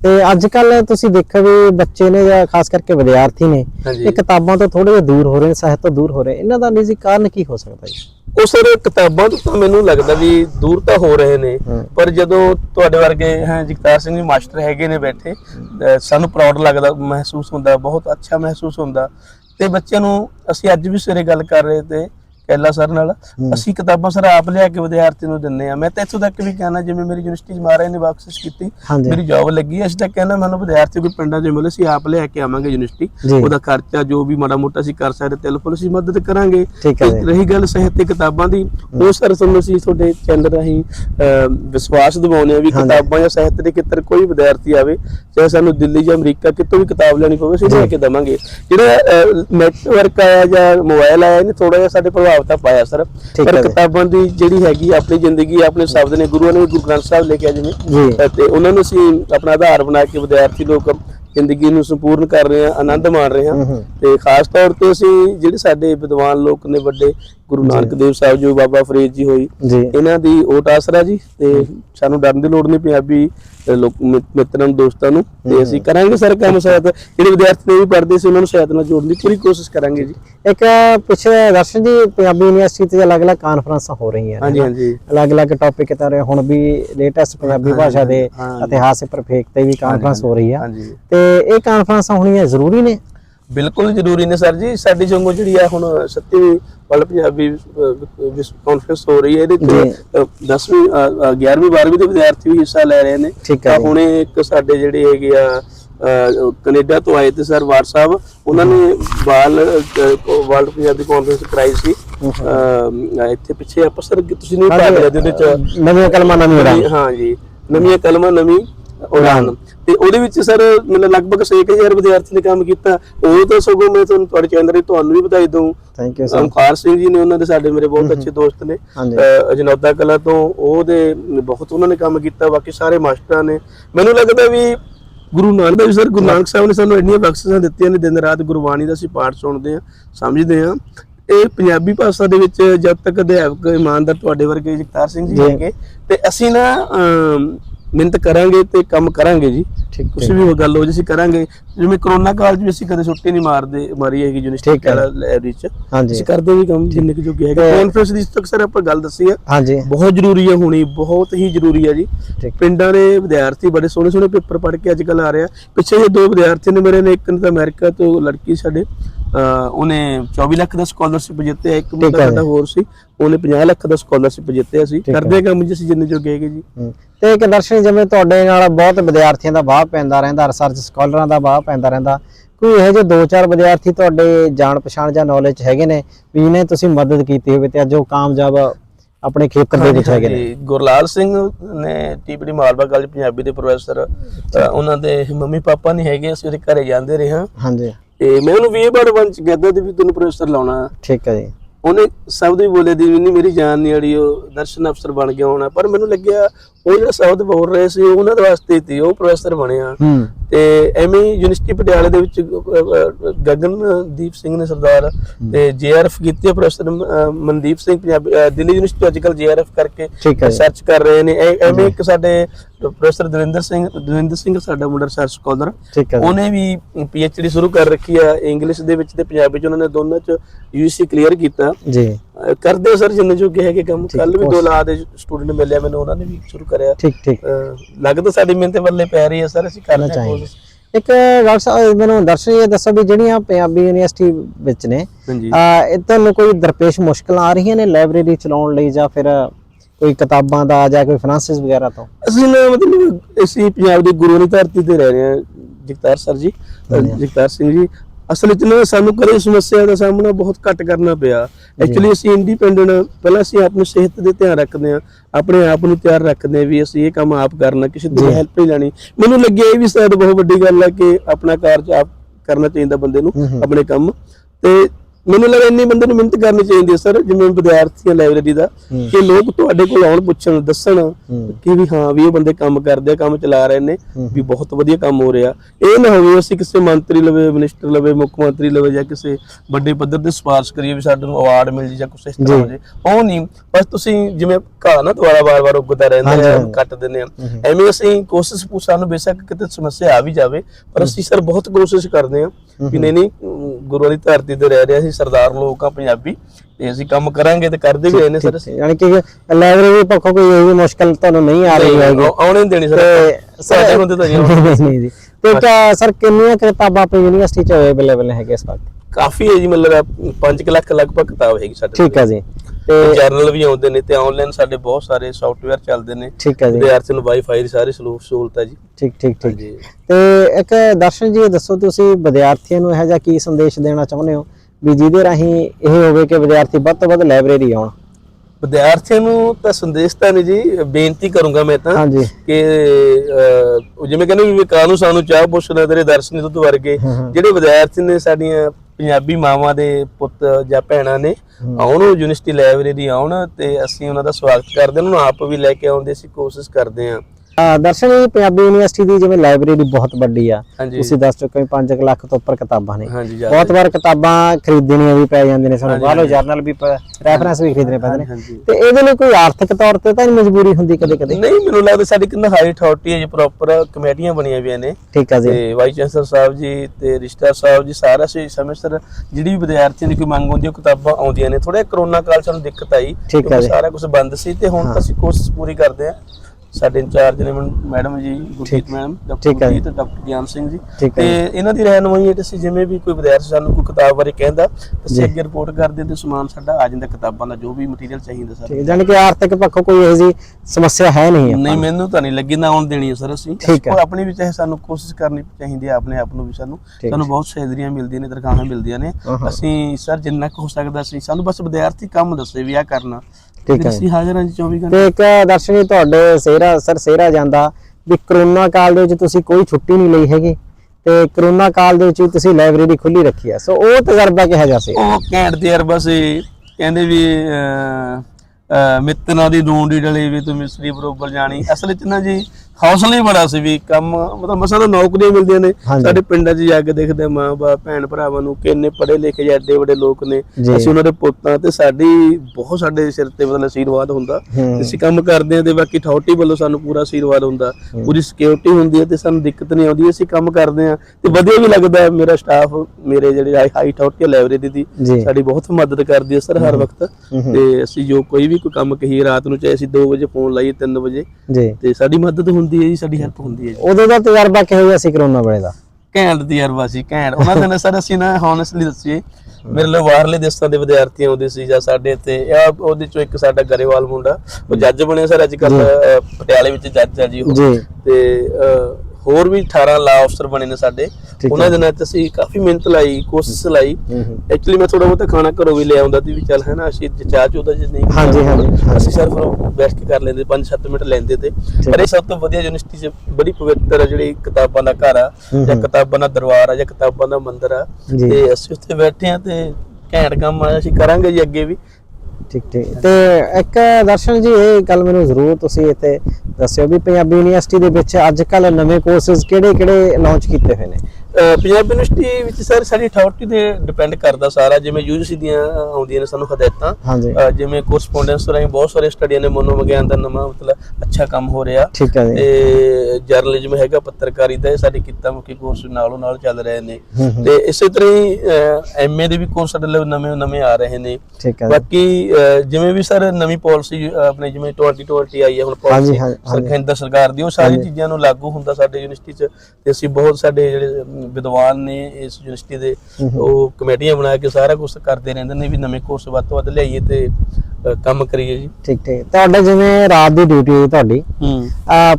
ਤੇ ਅੱਜ ਕੱਲ ਤੁਸੀਂ ਦੇਖੋ ਵੀ ਬੱਚੇ ਨੇ ਜਾਂ ਖਾਸ ਕਰਕੇ ਵਿਦਿਆਰਥੀ ਨੇ ਇਹ ਕਿਤਾਬਾਂ ਤੋਂ ਥੋੜੇ ਜਿਹਾ ਦੂਰ ਹੋ ਰਹੇ ਨੇ ਸਾਹਿਤ ਤੋਂ ਦੂਰ ਹੋ ਰਹੇ ਇਹਨਾਂ ਦਾ ਨਿੱਜੀ ਕਾਰਨ ਕੀ ਹੋ ਸਕਦਾ ਜੀ? ਉਹ ਸਰ ਕਿਤਾਬਾਂ ਤੋਂ ਤਾਂ ਮੈਨੂੰ ਲੱਗਦਾ ਵੀ ਦੂਰ ਤਾਂ ਹੋ ਰਹੇ ਨੇ। ਪਰ ਜਦੋਂ ਤੁਹਾਡੇ ਵਰਗੇ ਹੈ ਜਗਤਾਰ ਸਿੰਘ ਜੀ ਮਾਸਟਰ ਹੈਗੇ ਨੇ ਬੈਠੇ ਸਾਨੂੰ ਪ੍ਰਾਊਡ ਲੱਗਦਾ ਮਹਿਸੂਸ ਹੁੰਦਾ ਬਹੁਤ ਅੱਛਾ ਮਹਿਸੂਸ ਹੁੰਦਾ। ਤੇ ਬੱਚਿਆਂ ਨੂੰ ਅਸੀਂ ਅੱਜ ਵੀ ਸਵੇਰੇ ਗੱਲ ਕਰ ਰਹੇ ਤੇ ਕੈਲਾ ਸਰ ਨਾਲ। ਅਸੀਂ ਕਿਤਾਬਾਂ ਸਰ ਆਪ ਲਿਆ ਕੇ ਵਿਦਿਆਰਥੀ ਨੂੰ ਦਿੰਨੇ ਆ ਮੈਂ ਤਾਂ ਇੱਥੋਂ ਤੱਕ ਵੀ ਕਹਿਣਾ ਜਿਵੇਂ ਮੇਰੀ ਯੂਨੀਵਰਸਿਟੀ ਚ ਮਹਾਰਾਜ ਨੇ ਬਖਸ਼ਿਸ਼ ਕੀਤੀ ਮੇਰੀ ਜੌਬ ਲੱਗੀ ਹੈ। ਅਸੀਂ ਤਾਂ ਕਹਿੰਦਾ ਮੈਨੂੰ ਵਿਦਿਆਰਥੀ ਕੋਈ ਪਿੰਡਾਂ 'ਚ ਮਿਲੇ ਅਸੀਂ ਆਪ ਲਿਆ ਕੇ ਆਵਾਂਗੇ ਯੂਨੀਵਰਸਿਟੀ। ਉਹਦਾ ਖਰਚਾ ਜੋ ਵੀ ਮਾੜਾ ਮੋਟਾ ਅਸੀਂ ਕਰ ਸਕਦੇ ਤਿਲ ਫੁੱਲ ਅਸੀਂ ਮਦਦ ਕਰਾਂਗੇ। ਰਹੀ ਗੱਲ ਸਾਹਿਤ ਤੇ ਕਿਤਾਬਾਂ ਦੀ ਉਹ ਸਰ ਤੁਹਾਨੂੰ ਅਸੀਂ ਤੁਹਾਡੇ ਚੈਨਲ ਰਾਹੀਂ ਵਿਸ਼ਵਾਸ ਦਿਵਾਉਂਦੇ ਆ ਵੀ। ਕਿਤਾਬਾਂ ਜਾਂ ਸਾਹਿਤ ਦੇ ਖੇਤਰ ਕੋਈ ਵਿਦਿਆਰਥੀ ਆਵੇ ਚਾਹੇ ਸਾਨੂੰ ਦਿੱਲੀ ਜਾਂ ਅਮਰੀਕਾ ਕਿਤੋਂ ਵੀ ਕਿਤਾਬ ਲੈਣੀ ਪਵੇ ਅਸੀਂ ਲੈ ਕੇ ਦਵਾਂਗੇ। ਜਿਹੜਾ ਨੈਟਵਰਕ ਆਇਆ ਜਾਂ ਮੋਬਾਈਲ ਆਇਆ ਇਹਨੇ ਥੋੜਾ ਜਿਹਾ ਸਾਡੇ ਪ੍ਰਭਾਵ ਤਾਂ ਪਾਇਆ ਸਰ। ਪਰ। ਕਿਤਾਬਾਂ ਦੀ ਜਿਹੜੀ ਹੈਗੀ ਆ, ਆਪਣੀ ਜ਼ਿੰਦਗੀ ਆਪਣੇ ਸ਼ਬਦ ਨੇ ਗੁਰੂਆਂ ਨੇ ਗੁਰੂ ਗ੍ਰੰਥ ਸਾਹਿਬ ਲਿਖਿਆ ਜਿਵੇਂ। ਜੀ। ਅਹ, ਤੇ ਉਹਨਾਂ ਨੂੰ ਅਸੀਂ ਆਪਣਾ ਆਧਾਰ ਬਣਾ ਕੇ ਵਿਦਿਆਰਥੀ ਲੋਕ ਜ਼ਿੰਦਗੀ ਨੂੰ ਸੰਪੂਰਨ ਕਰ ਰਹੇ ਹਾਂ ਆਨੰਦ ਮਾਣ ਰਹੇ ਹੂੰ। ਤੇ ਖਾਸ ਤੌਰ ਤੇ ਅਸੀਂ ਜਿਹੜੇ ਸਾਡੇ ਵਿਦਵਾਨ ਲੋਕ ਨੇ ਵੱਡੇ ਗੁਰੂ ਨਾਨਕ ਦੇਵ ਸਾਹਿਬ ਜੀ ਬਾਬਾ ਫਰੀਦ ਜੀ ਹੋਈ ਇਹਨਾਂ ਦੀ ਓਟ ਆਸਰਾ ਜੀ ਤੇ ਸਾਨੂੰ ਡਰਨ ਦੀ ਲੋੜ ਨਹੀਂ ਪੰਜਾਬੀ ਮਿੱਤਰਾਂ ਨੂੰ ਦੋਸਤਾਂ ਨੂੰ। ਤੇ ਅਸੀਂ ਕਰਾਂਗੇ ਸਰ ਕੰਮ ਸਾਹਿਤ ਜਿਹੜੇ ਵਿਦਿਆਰਥੀ ਵੀ ਪੜ੍ਹਦੇ ਸੀ ਉਹਨਾਂ ਨੂੰ ਸਾਹਿਤ ਨਾਲ ਜੋੜਨ ਦੀ ਪੂਰੀ ਕੋਸ਼ਿਸ਼ ਕਰਾਂਗੇ ਜੀ। ਇੱਕ ਪਿਛਲੇ ਦਰਸ਼ਨ ਜੀ ਪੰਜਾਬੀ ਯੂਨੀਵਰਸਿਟੀ ਤੇ ਅਲੱਗ-ਅਲੱਗ ਕਾਨਫਰੰਸਾਂ ਹੋ ਰਹੀਆਂ ਹਾਂਜੀ ਹਾਂਜੀ। ਅਲੱਗ-ਅਲੱਗ ਟੌਪਿਕ ਤੇ ਰਹੇ ਹੁਣ ਵੀ ਲੇਟੈਸਟ ਪੰਜਾਬੀ ਭਾਸ਼ਾ ਦੇ। ਇਤਿਹਾਸ ਪ੍ਰਫੇਕ ਤੇ ਵੀ ਕਾਨਫਰੰਸ ਹੋ ਰਹੀ ਆ। ਤੇ ਇਹ ਕਾਨਫਰੰਸਾਂ ਹੋਣੀਆਂ ਜ਼ਰੂਰੀ ਨੇ? ਬਿਲਕੁਲ ਜ਼ਰੂਰੀ ਨੇ ਸਰ ਜੀ। ਸਾਡੀ ਜੰਗੋ ਜਿਹੜੀ ਆ ਹੁਣ 70ਵੀਂ ਵਰਲਡ ਪੰਜਾਬੀ ਕਾਨਫਰੰਸ ਹੋ ਰਹੀ ਹੈ ਇਹਦੇ। ਚ 10ਵੀਂ 11ਵੀਂ 12ਵੀਂ ਦੇ ਵਿਦਿਆਰਥੀ ਵੀ ਹਿੱਸਾ ਲੈ ਰਹੇ ਨੇ। ਹੈ ਤਾਂ। ਹੁਣੇ ਇੱਕ ਸਾਡੇ ਜਿਹੜੇ ਹੈਗੇ ਆ ਕੈਨੇਡਾ ਤੋਂ ਆਏ ਤੇ ਸਰ ਵਾਰ ਸਾਹਿਬ ਉਹਨਾਂ ਨੇ ਬਾਲ ਵਰਲਡ ਪੰਜਾਬੀ ਕਾਨਫਰੰਸ ਕਰਾਈ ਸੀ। ਇੱਥੇ ਪਿੱਛੇ ਆਪਾਂ ਸਰ ਤੁਸੀਂ ਨਹੀਂ ਭਾਗ ਲਿਆ ਜਿਹਦੇ ਚ। ਨਵੀਆਂ ਕਲਮਾਂ ਨਵੀਂ ਉਡਾਨ ਨਵੀਂ- ਹਾਂ ਜੀ। ਨਵੀਆਂ ਕਲਮਾਂ ਨਵੀਂ। ਉਡਾਨ ਤੇ ਉਹਦੇ ਵਿੱਚ ਸਰ ਮਤਲਬ ਲਗਭਗ 6000 ਵਿਦਿਆਰਥੀ ਨੇ ਕੰਮ ਕੀਤਾ। ਉਹ ਤਾਂ ਸਗੋਂ ਮੈਂ ਤੁਹਾਨੂੰ ਤੁਹਾਡੇ ਚੈਨਲ ਤੇ ਤੁਹਾਨੂੰ ਵੀ ਵਧਾਈ ਦਊਂ। Thank you sir Omkar Singh ji ਨੇ ਉਹਨਾਂ ਦੇ ਸਾਡੇ ਮੇਰੇ ਬਹੁਤ ਅੱਛੇ ਦੋਸਤ ਨੇ। ਅਜਨੌਦਾ ਕਲਾ ਤੋਂ ਉਹਦੇ ਬਹੁਤ ਉਹਨਾਂ ਨੇ ਕੰਮ ਕੀਤਾ ਬਾਕੀ ਸਾਰੇ ਮਾਸਟਰਾਂ ਨੇ। ਮੈਨੂੰ ਲੱਗਦਾ ਵੀ ਗੁਰੂ ਨਾਨਕ ਦੇਵ ਸਰ ਗੁਰੂ ਨਾਨਕ ਸਾਹਿਬ ਨੇ ਸਾਨੂੰ ਇੰਨੀਆਂ ਬਖਸ਼ਿਸ਼ਾਂ ਦਿੱਤੀਆਂ ਨੇ ਦਿਨ ਰਾਤ ਗੁਰਬਾਣੀ ਦਾ ਅਸੀਂ ਪਾਠ ਸੁਣਦੇ ਆ ਸਮਝਦੇ ਆ ਇਹ ਪੰਜਾਬੀ ਭਾਸ਼ਾ ਦੇ ਵਿੱਚ ਜਦ ਤੱਕ ਅਧਿਆਪਕ ਇਮਾਨਦਾਰ ਤੁਹਾਡੇ ਵਰਗੇ ਜਗਤਾਰ ਸਿੰਘ ਜੀ। ਹੈਗੇ ਤੇ ਅਸੀਂ ਨਾ ਮਿਹਨਤ ਕਰਾਂਗੇ ਤੇ ਕੰਮ ਕਰਾਂਗੇ ਜੀ। ਠੀਕ ਕੁਛ ਵੀ ਉਹ ਗੱਲ ਹੋ ਜੇ ਅਸੀਂ ਕਰਾਂਗੇ। ਜਿਵੇਂ ਕਰੋਨਾ ਕਾਲ 'ਚ ਵੀ ਅਸੀਂ ਕਦੇ ਛੁੱਟੀ ਨਹੀਂ ਮਾਰਦੇ ਮਾਰੀ ਹੈਗੀ ਯੂਨੀਵਰਸਿਟੀ ਹੈ। ਲਾਇਬ੍ਰੇਰੀ 'ਚ। ਹਾਂਜੀ। ਅਸੀਂ ਕਰਦੇ ਵੀ ਕੰਮ ਜਿੰਨੇ ਕੁ ਜੋਗੇ ਹੈਗੇ। ਕਾਨਫਰੰਸ ਦੀ ਤੱਕ ਸਰ ਆਪਾਂ ਗੱਲ ਦੱਸੀ ਆ। ਹਾਂਜੀ। ਬਹੁਤ ਜ਼ਰੂਰੀ ਹੈ ਹੋਣੀ ਬਹੁਤ ਹੀ ਜ਼ਰੂਰੀ ਹੈ ਜੀ। ਪਿੰਡਾਂ ਦੇ ਵਿਦਿਆਰਥੀ ਬੜੇ ਸੋਹਣੇ ਸੋਹਣੇ ਪੇਪਰ ਪੜ੍ਹ ਕੇ ਅੱਜ ਕੱਲ ਆ ਰਿਹਾ ਪਿੱਛੇ ਜੇ ਦੋ ਵਿਦਿਆਰਥੀ ਨੇ ਮੇਰੇ ਨੇ ਇੱਕ ਨੇ ਤਾਂ ਅਮਰੀਕਾ ਤੋਂ ਲੜਕੀ ਸਾਡੇ। ਉਹਨੇ 24 ਲੱਖ ਦਾ ਸਕਾਲਰਸ਼ਿਪ ਜਿੱਤਿਆ ਇੱਕ ਮੁੰਡਾ। ਸਾਡਾ ਹੋਰ ਸੀ ਉਹਨੇ 50 ਲੱਖ ਦਾ ਸਕਾਲਰਸ਼ਿਪ ਜਿੱਤਿਆ ਸੀ। ਕਰਦੇ ਕੰਮ ਜੀ ਅਸੀਂ ਜਿੰਨੇ ਜੋਗੇ ਹੈਗੇ ਜੀ। ਤੇ ਇੱਕ ਦਰਸ਼ਨ ਜਿਵੇਂ ਤੁਹਾਡੇ ਨਾਲ ਬਹੁਤ ਵਿਦਿਆਰਥੀਆਂ ਦਾ ਵਾਹ ਪੈਂਦਾ ਰਹਿੰਦਾ ਰਿਸਰਚ ਸਕਾਲਰਾਂ ਦਾ ਵਾਹ ਪੈਂਦਾ ਰਹਿੰਦਾ ਕੋਈ ਇਹੋ ਜਿਹੇ ਦੋ ਚਾਰ ਵਿਦਿਆਰਥੀ ਤੁਹਾਡੇ ਜਾਣ ਪਛਾਣ ਜਾਂ ਨੌਲੇਜ ਹੈਗੇ ਨੇ ਵੀ ਜਿਹਨੇ ਤੁਸੀਂ ਮਦਦ ਕੀਤੀ ਹੋਵੇ ਤੇ ਅੱਜ ਉਹ ਕਾਮਯਾਬ ਆਪਣੇ ਖੇਤਰ ਦੇ ਵਿੱਚ ਹੈਗੇ ਨੇ? ਗੁਰਲਾਲ ਸਿੰਘ ਨੇ ਟੀਪੜੀ ਮਾਲਵਾ ਕਾਲਜ ਪੰਜਾਬੀ ਦੇ ਪ੍ਰੋਫੈਸਰ ਉਹਨਾਂ ਦੇ ਮੰਮੀ ਪਾਪਾ ਨਹੀਂ ਹੈਗੇ ਅਸੀਂ ਉਹਦੇ ਘਰੇ ਜਾਂਦੇ ਰਹੇ ਹਾਂ। ਹਾਂਜੀ। ਤੇ ਮੈਂ ਉਹਨੂੰ ਵੀ ਬਾਰ ਵੰਚ ਕਹਿੰਦਾ ਤੇ ਵੀ ਤੈਨੂੰ ਪ੍ਰੋਫੈਸਰ ਲਾਉਣਾ। ਠੀਕ ਹੈ ਜੀ। ਉਹਨੇ ਸ਼ਬਦ ਵੀ ਬੋਲੇ ਦੀ ਨਹੀਂ ਮੇਰੀ ਜਾਨ ਨਹੀਂ ਅੜੀ ਉਹ ਦਰਸ਼ਨ ਅਫਸਰ ਬਣ ਗਿਆ ਹੋਣਾ। ਪਰ ਮੈਨੂੰ ਲੱਗਿਆ ਉਹ ਜਿਹੜਾ ਸ਼ਬਦ ਬੋਲ ਰਹੇ ਸੀ ਉਹ ਉਹਨਾਂ ਦੇ ਵਾਸਤੇ ਸੀ ਉਹ ਪ੍ਰੋਫੈਸਰ ਬਣਿਆ ਤੇ ਐਵੇਂ ਯੂਨੀਵਰਸਿਟੀ ਪਟਿਆਲੇ ਦੇ ਵਿੱਚ ਗਗਨਦੀਪ ਸਿੰਘ ਨੇ ਸਰਦਾਰ ਤੇ ਜੇਆਰਐਫ ਕੀਤੀ ਹੈ ਪ੍ਰੋਫੈਸਰ ਮਨਦੀਪ ਸਿੰਘ ਪੰਜਾਬੀ ਦਿੱਲੀ ਯੂਨੀਵਰਸਿਟੀ ਅੱਜ ਕੱਲ ਜੇਆਰਐਫ ਕਰਕੇ ਰਿਸਰਚ ਕਰ ਰਹੇ ਨੇ। ਐਵੇਂ ਇੱਕ ਸਾਡੇ ਪ੍ਰੋਫੈਸਰ ਦਵਿੰਦਰ ਸਿੰਘ ਦਵਿੰਦਰ ਸਿੰਘ ਸਾਡਾ ਮੁੰਡਾ ਰਿਸਰਚ ਸਕਾਲਰ ਉਹਨੇ ਵੀ ਪੀਐਚਡੀ ਸ਼ੁਰੂ ਕਰ ਰੱਖੀ ਆ ਇੰਗਲਿਸ਼ ਦੇ ਵਿੱਚ ਤੇ ਪੰਜਾਬੀ ਚ। ਉਹਨਾਂ ਨੇ ਦੋਨਾਂ ਚ ਯੂਜੀਸੀ ਕਲੀਅਰ ਕੀਤਾ। ਜੀ। ਕਰਦੇ ਆ ਸਰ ਜਿੰਨੇ ਜੋਗੇ ਹੈਗੇ ਕੰਮ? ਕੱਲ ਵੀ ਉਸ- ਦੋ ਲਾ ਦੇ ਸਟੂਡੈਂਟ ਮਿਲਿਆ ਮੈਨੂੰ ਉਹਨਾਂ ਨੇ ਵੀ ਸ਼ੁਰੂ ਕਰਿਆ। ਠੀਕ ਠੀਕ। ਲੱਗਦਾ ਸਾਡੀ ਮਿਹਨਤ ਵੱਲੇ ਪੈ ਰਹੀ ਹੈ ਸਰ ਅਸੀਂ ਕਰਨਾ ਚਾਹੀਦਾ। ਇੱਕ ਡਾਕਟਰ ਸਾਹਿਬ ਮੈਨੂੰ ਦਰਸ਼ਨ ਇਹ ਦੱਸੋ ਵੀ ਜਿਹੜੀਆਂ ਪੰਜਾਬੀ ਯੂਨੀਵਰਸਿਟੀ ਵਿੱਚ ਨੇ ਇਹ ਤੁਹਾਨੂੰ ਕੋਈ ਦਰਪੇਸ਼ ਮੁਸ਼ਕਲਾਂ ਆ ਰਹੀਆਂ ਨੇ ਲਾਇਬ੍ਰੇਰੀ ਚਲਾਉਣ ਲਈ ਜਾਂ ਫਿਰ ਕੋਈ ਕਿਤਾਬਾਂ ਦਾ ਜਾਂ ਕੋਈ ਫਾਈਨਾਂਸਿਸ ਵਗੈਰਾ ਤੋਂ? ਅਸੀਂ ਨਾ ਮਤਲਬ ਅਸੀਂ ਪੰਜਾਬ ਦੀ ਗੁਰੂ ਦੀ ਧਰਤੀ ਤੇ ਰਹਿ ਰਹੇ ਹਾਂ ਜਗਤਾਰ ਸਰ ਜੀ ਜਗਤਾਰ ਸਿੰਘ ਜੀ। ਅਸਲ ਵਿੱਚ ਨਾ ਸਾਨੂੰ ਕਦੇ ਸਮੱਸਿਆ ਦਾ ਸਾਹਮਣਾ ਬਹੁਤ ਘੱਟ ਕਰਨਾ ਪਿਆ। ਐਕਚੁਅਲੀ ਅਸੀਂ ਇੰਡੀਪੈਂਡੈਂਟ ਪਹਿਲਾਂ ਅਸੀਂ ਆਪਣੀ ਸਿਹਤ ਦੇ ਧਿਆਨ ਰੱਖਦੇ ਹਾਂ। ਆਪਣੇ ਆਪ ਨੂੰ ਤਿਆਰ ਰੱਖਦੇ ਹਾਂ ਵੀ ਅਸੀਂ ਇਹ ਕੰਮ ਆਪ ਕਰਨਾ ਕਿਸੇ ਦੀ ਹੈਲਪ ਨਹੀਂ ਲੈਣੀ। ਮੈਨੂੰ ਲੱਗਿਆ ਇਹ ਵੀ ਸ਼ਾਇਦ ਬਹੁਤ ਵੱਡੀ ਗੱਲ ਹੈ ਕਿ ਆਪਣਾ ਕਾਰਜ ਆਪ ਕਰਨਾ ਚਾਹੀਦਾ ਬੰਦੇ ਨੂੰ। ਆਪਣੇ ਕੰਮ। ਤੇ ਮੈਨੂੰ ਲੱਗਦਾ ਇੰਨੇ ਬੰਦੇ ਨੂੰ ਮਿਹਨਤ ਕਰਨੀ ਚਾਹੀਦੀ ਹੈ ਸਰ ਜਿਵੇਂ ਵਿਦਿਆਰਥੀ ਲਾਇਬ੍ਰੇਰੀ ਦਾ। ਕਿ ਲੋਕ ਤੁਹਾਡੇ ਕੋਲ ਆਉਣ ਪੁੱਛਣ ਦੱਸਣ। ਕਿ ਵੀ ਹਾਂ ਵੀ ਇਹ ਬੰਦੇ ਕੰਮ ਕਰਦੇ ਆ ਕੰਮ ਚਲਾ ਰਹੇ ਨੇ। ਵੀ ਬਹੁਤ ਵਧੀਆ ਕੰਮ ਹੋ ਰਿਹਾ ਇਹ ਨਾ ਹੋਵੇ ਅਸੀਂ ਕਿਸੇ ਮੰਤਰੀ ਲਵੇ ਮਿਨਿਸਟਰ ਲਵੇ ਮੁੱਖ ਮੰਤਰੀ ਲਵੇ ਜਾਂ ਕਿਸੇ ਵੱਡੇ ਪੱਧਰ ਤੇ ਸਿਫਾਰਿਸ਼ ਕਰੀਏ ਵੀ ਸਾਡੇ ਨੂੰ ਅਵਾਰਡ ਮਿਲ ਜੇ ਜਾਂ ਕੁਛ ਇਸ ਤਰ੍ਹਾਂ। ਹੋ ਜੇ ਉਹ ਨਹੀਂ ਬਸ ਤੁਸੀਂ ਜਿਵੇਂ ਘਾਹ ਨਾ ਦੁਬਾਰਾ ਵਾਰ-ਵਾਰ ਉੱਗਦਾ ਰਹਿੰਦਾ ਹੈ। ਕੱਟ ਦਿੰਦੇ ਆ ਐਵੇਂ ਅਸੀਂ ਕੋਸ਼ਿਸ਼ ਪੂ ਸਾਨੂੰ ਬੇਸ਼ੱਕ ਕਿਤੇ ਸਮੱਸਿਆ ਆ ਵੀ ਜਾਵੇ ਪਰ ਅਸੀਂ ਸਰ ਬਹੁਤ ਕੋਸ਼ਿਸ਼ ਕਰਦੇ ਆ ਕਿ ਨਹੀਂ ਨਹੀਂ ਗੁਰੂ ਦੀ ਧਰਤੀ ਤੇ ਰਹਿ ਰਹੇ ਅਸੀਂ ਸਰਦਾਰ ਲੋਕ ਆ ਪੰਜਾਬੀ ਤੇ ਅਸੀਂ ਕੰਮ ਕਰਾਂਗੇ ਤੇ ਕਰਦੇ ਵੀ ਨੇ ਸਰ ਯਾਨੀ ਕਿ ਲਾਇਬ੍ਰੇਰੀ ਪੱਖੋਂ ਕੋਈ ਇਹੋ ਮੁਸ਼ਕਲ ਤੁਹਾਨੂੰ ਨਹੀਂ ਆ ਰਹੀ ਹੈਗੀ। ਆਉ- ਆਉਣੇ ਦੇਣੀ ਸਰ। ਸਾਡੇ ਹੁੰਦੇ ਤਾਂ ਨਹੀਂ ਜੀ ਤੇ ਸਰ ਕਿੰਨੀਆਂ ਕਿਤਾਬਾਂ ਆਪਣੀ ਯੂਨੀਵਰਸਿਟੀ ਚ ਅਵੇਲੇਬਲ ਹੈਗੇ ਇਸ ਵਕਤ? ਕਾਫੀ ਹੈ ਜੀ ਮਤਲਬ 5 ਲੱਖ ਲਗਭਗ ਕਿਤਾਬ ਹੈਗੀ ਸਾਡੇ ਠੀਕ ਹੈ ਜੀ। ਤੇ ਜਰਨਲ ਵੀ ਆਉਂਦੇ ਨੇ ਤੇ ਆਨਲਾਈਨ ਸਾਡੇ ਬਹੁਤ ਸਾਰੇ ਸੌਫਟਵੇਅਰ ਚੱਲਦੇ ਨੇ। ਠੀਕ ਹੈ ਜੀ। ਵਿਦਿਆਰਥੀਆਂ ਨੂੰ ਵਾਈਫਾਈ ਦੀ ਸਾਰੀ ਸਹੂਲਤ ਹੈ ਜੀ। ਠੀਕ ਠੀਕ ਠੀਕ। ਜੀ ਤੇ ਇੱਕ ਦਰਸ਼ਨ ਜੀ ਦੱਸੋ ਤੁਸੀਂ ਵਿਦਿਆਰਥੀਆਂ ਨੂੰ ਇਹੋ ਜਿਹਾ ਕੀ ਸੰਦੇਸ਼ ਦੇਣਾ ਚਾਹੁੰਦੇ ਹੋ? ਵੀ ਜਿਹਦੇ ਰਾਹੀਂ ਇਹ ਹੋਵੇ ਕਿ ਵਿਦਿਆਰਥੀ ਵੱਧ ਤੋਂ ਵੱਧ ਲਾਇਬ੍ਰੇਰੀ ਆਉਣ। ਵਿਦਿਆਰਥੀਆਂ ਨੂੰ ਤਾਂ ਸੰਦੇਸ਼ ਤਾਂ ਨਹੀਂ ਜੀ ਬੇਨਤੀ ਕਰੂੰਗਾ ਮੈਂ ਤਾਂ ਹਾਂਜੀ। ਕਿ ਅਹ, ਜਿਵੇਂ ਕਹਿੰਦੇ ਵੀ ਕਾਨੂੰ ਸਾਨੂੰ ਚਾਹ ਪੁੱਛਣਾ ਤੇਰੇ ਦਰਸ਼ਨੀ ਦੁੱਧ ਵਰਗੇ। ਜਿਹੜੇ ਵਿਦਿਆਰਥੀ ਨੇ ਸਾਡੀਆਂ ਪੰਜਾਬੀ ਮਾਵਾਂ ਦੇ ਪੁੱਤ ਜਾਂ ਭੈਣਾਂ ਨੇ ਆਉਣ ਉਹ ਯੂਨੀਵਰਸਿਟੀ ਲਾਇਬ੍ਰੇਰੀ ਆਉਣ ਤੇ ਅਸੀਂ ਉਹਨਾਂ ਦਾ ਸਵਾਗਤ ਕਰਦੇ ਹਾਂ ਉਹਨਾਂ ਨੂੰ ਆਪ ਵੀ ਲੈ ਕੇ ਆਉਂਦੇ ਅਸੀਂ ਕੋਸ਼ਿਸ਼ ਕਰਦੇ ਹਾਂ। ਦਰਸ਼ਨ ਜੀ ਪੰਜਾਬੀ ਯੂਨੀਵਰਸਿਟੀ ਦੀ ਜਿਵੇਂ ਲਾਇਬ੍ਰੇਰੀ ਬਹੁਤ ਵੱਡੀ ਆ ਤੁਸੀਂ ਦੱਸ ਚੁੱਕੇ ਹੋ 5 ਲੱਖ ਤੋਂ ਉੱਪਰ ਕਿਤਾਬਾਂ ਨੇ। ਬਹੁਤ ਵਾਰ ਕਿਤਾਬਾਂ ਖਰੀਦਣੀਆਂ ਵੀ ਪੈ ਜਾਂਦੀਆਂ ਨੇ ਸਾਨੂੰ ਬਾਹਰੋਂ ਜਰਨਲ ਵੀ ਰੈਫਰੈਂਸ ਵੀ ਖਰੀਦਣੇ ਪੈਂਦੇ ਨੇ। ਤੇ ਇਹਦੇ ਲਈ ਕੋਈ ਆਰਥਿਕ ਤੌਰ ਤੇ ਤਾਂ ਮਜਬੂਰੀ ਹੁੰਦੀ ਕਦੇ ਕਦੇ? ਨਹੀਂ ਮੈਨੂੰ ਲੱਗਦਾ ਸਾਡੀ ਕਿੰਨਾ ਹਾਈ ਅਥਾਰਟੀ ਹੈ ਜੀ ਪ੍ਰੋਪਰ ਕਮੇਟੀਆਂ ਬਣੀਆਂ ਹੋਈਆਂ ਨੇ। ਠੀਕ ਆ ਜੀ। ਤੇ ਵਾਈਸ ਚਾਂਸਲਰ ਸਾਹਿਬ ਜੀ ਤੇ ਰਿਸ਼ਤਰ ਸਾਹਿਬ ਜੀ ਸਾਰਾ ਸੀ ਸਮੇਂ ਸਿਰ ਜਿਹੜੀ ਵੀ ਵਿਦਿਆਰਥੀਆਂ ਦੀ ਕੋਈ ਮੰਗ ਹੁੰਦੀ ਹੈ, ਉਹ ਕਿਤਾਬਾਂ ਆਉਂਦੀਆਂ ਨੇ। ਥੋੜਾ ਕਰੋਨਾ ਕਾਲ ਸਾਨੂੰ ਦਿੱਕਤ ਆਈ। ਸਾਰਾ ਕੁਝ ਬੰਦ ਸੀ ਤੇ ਹੁਣ ਅਸੀਂ ਕੋਸ਼ਿਸ਼ ਪੂਰੀ ਕਰਦੇ ਹਾਂ ਸਾਡੇ ਇੰਚਾਰਜ ਨੇ madam ji Gurjeet madam doctor ਜੀ। ਗੁਰਜੀਤ ਡਾਕਟਰ ਗਿਆਨ ਸਿੰਘ ਜੀ। ਤੇ ਇਹਨਾਂ ਦੀ ਰਹਿਨੁਮਾਈ ਹੇਠ ਅਸੀਂ ਜਿਵੇਂ ਵੀ ਕੋਈ ਵਿਦਿਆਰਥੀ ਸਾਨੂੰ ਕੋਈ ਕਿਤਾਬ ਬਾਰੇ ਕਹਿੰਦਾ ਅਸੀਂ ਅੱਗੇ ਰਿਪੋਰਟ ਕਰਦੇ ਤੇ ਸਮਾਨ ਸਾਡਾ ਆ ਜਾਂਦਾ ਕਿਤਾਬਾਂ ਦਾ ਜੋ ਵੀ ਮਟੀਰੀਅਲ ਚਾਹੀਦਾ ਸਰ। ਠੀਕ ਜਾਨੀ ਕਿ ਆਰਥਿਕ ਪੱਖੋਂ ਕੋਈ ਇਹੋ ਜਿਹੀ ਸਮੱਸਿਆ ਹੈ ਨਹੀਂ ਨਹੀਂ ਮੈਨੂੰ ਤਾਂ ਨਹੀਂ ਲੱਗੀ ਨਾ ਆਉਣ ਦੇਣੀ ਹੈ ਸਰ ਅਸੀਂ। ਉਹ ਆਪਣੀ ਵੀ ਚਾਹੇ ਸਾਨੂੰ ਕੋਸ਼ਿਸ਼ ਕਰਨੀ ਚਾਹੀਦੀ ਹੈ ਆਪਣੇ ਆਪ ਨੂੰ ਵੀ ਸਾਨੂੰ। ਸਾਨੂੰ ਬਹੁਤ ਸਹਿਦਰੀਆਂ ਮਿਲਦੀਆਂ ਨੇ ਤਨਖਾਹਾਂ ਮਿਲਦੀਆਂ ਨੇ। ਅਸੀਂ ਸਰ ਜਿੰਨਾ ਕੁ ਹੋ ਸਕਦਾ ਸੀ ਸਾਨੂੰ ਬਸ ਵਿਦਿਆਰਥੀ ਕੰਮ ਦੱਸੇ ਵੀ ਆ ਕਰਨਾ। ਠੀਕ ਹੈ ਅਸੀਂ ਹਾਜ਼ਰ ਹਾਂ ਜੀ 24 ਘੰਟੇ। ਤੇ ਇੱਕ ਦਰਸ਼ਨੀ ਤੁਹਾਡੇ ਸੇਰਾ ਸਰ ਸੇਰਾ ਜਾਂਦਾ। ਵੀ ਕਰੋਨਾ ਕਾਲ ਦੇ ਵਿੱਚ ਤੁਸੀਂ ਕੋਈ ਛੁੱਟੀ ਨਹੀਂ ਲਈ ਹੈਗੀ। ਤੇ ਕਰੋਨਾ ਕਾਲ ਦੇ ਵਿੱਚ ਤੁਸੀਂ ਲਾਇਬ੍ਰੇਰੀ ਖੁੱਲੀ ਰੱਖੀ ਆ। ਸੋ ਉਹ ਤਜਰਬਾ ਕਿਹੋ ਜਿਹਾ ਸੀ? ਉਹ ਯਾਰ ਬਸ ਇਹ ਕਹਿੰਦੇ ਵੀ ਮਿੱਤਰਾਂ ਦੀ ਡੂੰਡੀ ਡਲੀ ਵੀ ਤੂੰ ਮਿਸਰੀ ਬਰੋਬਰ ਜਾਣੀ। ਅਸਲ ਵਿੱਚ ਨਾ ਜੀ ਹੌਸਲਾ ਹੀ ਬੜਾ ਸੀ ਵੀ ਕੰਮ ਮਤਲਬ ਮਸਾਂ ਤਾਂ ਨੌਕਰੀਆਂ ਮਿਲਦੀਆਂ ਨੇ। ਸਾਡੇ ਪਿੰਡਾਂ 'ਚ ਜਾ ਕੇ ਦੇਖਦੇ ਆ ਮਾਂ ਬਾਪ ਭੈਣ ਭਰਾਵਾਂ ਨੂੰ ਕਿੰਨੇ ਪੜ੍ਹੇ ਲਿਖੇ ਜਾਂ ਐਡੇ ਵੱਡੇ ਲੋਕ ਨੇ। ਅਸੀਂ ਉਹਨਾਂ ਦੇ ਪੁੱਤਾਂ ਤੇ ਸਾਡੀ ਬਹੁਤ ਸਾਡੇ ਸਿਰ ਤੇ ਮਤਲਬ ਆਸ਼ੀਰਵਾਦ ਹੁੰਦਾ। ਅਸੀਂ ਕੰਮ ਕਰਦੇ ਆ ਤੇ ਬਾਕੀ ਅਥਾਰਟੀ ਵੱਲੋਂ ਸਾਨੂੰ ਪੂਰਾ ਆਸ਼ੀਰਵਾਦ ਹੁੰਦਾ। ਪੂਰੀ ਸਿਕਿਉਰਿਟੀ ਹੁੰਦੀ ਹੈ ਤੇ ਸਾਨੂੰ ਦਿੱਕਤ ਨਹੀਂ ਆਉਂਦੀ ਅਸੀਂ ਕੰਮ ਕਰਦੇ ਆ। ਤੇ ਵਧੀਆ ਵੀ ਲੱਗਦਾ। ਮੇਰਾ ਸਟਾਫ ਮੇਰੇ ਜਿਹੜੇ ਹਾਈ ਅਥਾਰਟੀ ਲਾਇਬ੍ਰੇਰੀ ਦੀ ਸਾਡੀ ਬਹੁਤ ਮਦਦ ਕਰਦੀ ਹੈ ਸਰ ਹਰ ਵਕਤ। ਤੇ ਅਸੀਂ ਜੋ ਕੋਈ ਵੀ ਕੋਈ ਕੰਮ ਕਹੀਏ ਰਾਤ ਨੂੰ ਚਾਹੇ ਅਸੀਂ 2 ਵਜੇ ਫੋਨ ਲਾਈਏ 3 ਵਜੇ ਤੇ ਸਾਡੀ ਮਦਦ ਹੁੰਦੀ ਹੈ ਜੀ ਸਾਡੀ ਹੈਲਪ ਹੁੰਦੀ ਹੈ ਜੀ। ਉਦੋਂ ਦਾ ਤਜਰਬਾ ਕਿਹੋ ਜਿਹਾ ਸੀ ਕਰੋਨਾ ਵੇਲੇ ਦਾ? ਘੈਂਟ ਯਾਰ ਸੀ ਘੈਂਟ। ਉਹਨਾਂ ਦੇ ਨਾਲ ਸਰ ਅਸੀਂ ਨਾ ਹੌਨੈਸਟਲੀ ਦੱਸੀਏ ਮੇਰੇ ਲਈ ਬਾਹਰਲੇ ਦੇਸ਼ਾਂ ਦੇ ਵਿਦਿਆਰਥੀ ਆਉਂਦੇ ਸੀ ਜਾਂ ਸਾਡੇ ਇੱਥੇ ਇਹ ਉਹਦੇ ਚੋਂ ਇੱਕ ਸਾਡਾ ਗਰੇਵਾਲ ਮੁੰਡਾ ਉਹ ਜੱਜ ਬਣਿਆ ਸਰ ਅੱਜ ਕੱਲ ਪਟਿਆਲੇ ਵਿੱਚ ਜੱਜ ਆ ਜੀ ਉਹ। ਤੇ ਹੋਰ ਵੀ 18 ਲਾ ਅਫਸਰ ਬਣੇ ਨੇ ਸਾਡੇ। ਉਹਨਾਂ ਦੇ ਨਾਲ ਤੇ ਅਸੀਂ ਕਾਫੀ ਮਿਹਨਤ ਲਾਈ ਕੋਸ਼ਿਸ਼ ਲਾਈ। ਹੂੰ ਹੂੰ। ਐਕਚੁਅਲੀ ਮੈਂ ਥੋੜਾ ਬਹੁਤਾ ਖਾਣਾ ਘਰੋਂ ਵੀ ਲੈ ਆਉਂਦਾ ਸੀ ਵੀ ਚੱਲ ਹੈ ਨਾ ਅਸੀਂ ਚਾਹ ਚੋਦਾ ਜੇ ਨਹੀਂ ਹਾਂਜੀ, ਹਾਂਜੀ। ਅਸੀਂ ਸਿਰਫ ਬੈਠ ਕੇ ਕਰ ਲੈਂਦੇ 5-7 ਮਿੰਟ ਲੈਂਦੇ ਤੇ। ਪਰ ਇਹ ਸਭ ਤੋਂ ਵਧੀਆ ਯੂਨੀਵਰਸਿਟੀ 'ਚ ਬੜੀ ਪਵਿੱਤਰ ਜਿਹੜੀ ਕਿਤਾਬਾਂ ਦਾ ਘਰ ਆ ਹੂੰ, ਜਾਂ ਹੂੰ। ਕਿਤਾਬਾਂ ਦਾ ਦਰਬਾਰ ਆ ਜਾਂ ਕਿਤਾਬਾਂ ਦਾ ਮੰਦਿਰ ਆ। ਤੇ ਅਸੀਂ ਉੱਥੇ ਬੈਠੇ ਆ ਤੇ ਘੈਂਟ ਕੰਮ ਆ ਅਸੀਂ ਕਰਾਂਗੇ ਜੀ ਅੱਗੇ ਵੀ। ਠੀਕ ਠੀਕ। ਤੇ ਇੱਕ ਦਰਸ਼ਨ ਜੀ, ਇਹ ਗੱਲ ਮੈਨੂੰ ਜ਼ਰੂਰ ਤੁਸੀਂ ਇੱਥੇ ਦੱਸਿਓ ਵੀ ਪੰਜਾਬੀ ਯੂਨੀਵਰਸਿਟੀ ਦੇ ਵਿੱਚ ਅੱਜ ਕੱਲ ਨਵੇਂ ਕੋਰਸਸ ਕਿਹੜੇ ਕਿਹੜੇ ਲਾਂਚ ਕੀਤੇ ਹੋਏ ਨੇ? ਪੰਜਾਬ ਯੂਨੀਵਰਸਿਟੀ ਵਿੱਚ ਸਰ ਸਾਡੀ ਅਥਾਰਟੀ ਤੇ ਡਿਪੈਂਡ ਕਰਦਾ ਸਾਰਾ ਜਿਵੇਂ ਯੂਜੀਸੀ ਦੀਆਂ ਆਉਂਦੀਆਂ ਨੇ ਸਾਨੂੰ ਹਦਾਇਤਾਂ। ਜਿਵੇਂ ਕੋਰਸਪੋਂਡੈਂਸ ਰਾਹੀਂ ਬਹੁਤ ਸਾਰੇ ਸਟੱਡੀਆਂ ਨੇ ਮਨੋਵਿਗਿਆਨ ਦਾ ਨਵਾਂ ਮਤਲਬ ਅੱਛਾ ਕੰਮ ਹੋ ਰਿਹਾ। ਠੀਕ ਹੈ ਜੀ। ਤੇ ਜਰਨਲਿਜ਼ਮ ਹੈਗਾ ਪੱਤਰਕਾਰੀ ਦਾ ਇਹ ਸਾਡੇ ਕਿੱਤਾ ਮੁਖੀ ਕੋਰਸ ਨਾਲੋਂ ਨਾਲ ਚੱਲ ਰਹੇ ਨੇ। ਤੇ ਇਸੇ ਤਰ੍ਹਾਂ ਹੀ ਐਮਏ ਦੇ ਵੀ ਕੋਰਸ ਸਾਡੇ ਲਈ ਨਵੇਂ ਨਵੇਂ ਆ ਰਹੇ ਨੇ। ਬਾਕੀ ਜਿਵੇਂ ਵੀ ਸਰ ਨਵੀਂ ਪਾਲਿਸੀ ਆਪਣੇ ਜਿਵੇਂ 2020 ਆਈ ਹੈ ਹੁਣ ਪਾਲਿਸੀ ਸਰਕਾਰ ਦੀ ਉਹ ਸਾਰੀ ਚੀਜ਼ਾਂ ਨੂੰ ਲਾਗੂ ਹੁੰਦਾ ਸਾਡੇ ਯੂਨੀਵਰਸਿਟੀ 'ਚ। ਤੇ ਅਸੀਂ ਬਹੁਤ ਸਾਡੇ ਜਿਹੜੇ ਵਿਦਵਾਨ ਨੇ ਇਸ ਯੂਨੀਵਰਸਿਟੀ ਦੇ ਉਹ ਕਮੇਟੀਆਂ ਬਣਾ ਕੇ ਸਾਰਾ ਕੁਝ ਕਰਦੇ ਰਹਿੰਦੇ ਨੇ ਵੀ ਨਵੇਂ ਕੋਰਸ ਵੱਧ ਤੋਂ ਵੱਧ ਲਿਆਈਏ ਤੇ ਕੰਮ ਕਰੀਏ ਜੀ। ਠੀਕ ਠੀਕ। ਤੁਹਾਡੇ ਜਿਵੇਂ ਰਾਤ ਦੀ ਡਿਊਟੀ ਹੈ ਤੁਹਾਡੀ ਹੂੰ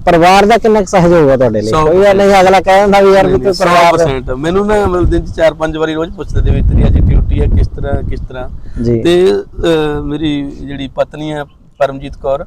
ਪਰਿਵਾਰ ਦਾ ਕਿੰਨਾ ਕੁ ਸਹਿਯੋਗ ਹੈ ਤੁਹਾਡੇ ਲਈ? ਕੋਈ ਗੱਲ ਨਹੀਂ ਅਗਲਾ ਕਹਿ ਦਿੰਦਾ ਵੀ ਯਾਰ ਵੀ ਕੋਈ ਪਰਿਵਾਰ 100% ਮੈਨੂੰ ਨਾ ਮਤਲਬ ਦਿਨ ਚ ਚਾਰ ਪੰਜ ਵਾਰੀ ਰੋਜ਼ ਪੁੱਛਦੇ ਤੇ ਵੀ ਤੇਰੀ ਅੱਜ ਡਿਊਟੀ ਹੈ ਕਿਸ ਤਰ੍ਹਾਂ ਕਿਸ ਤਰ੍ਹਾਂ। ਜੀ। ਤੇ ਮੇਰੀ ਜਿਹੜੀ ਪਤਨੀ ਹੈ ਪਰਮਜੀਤ ਕੌਰ।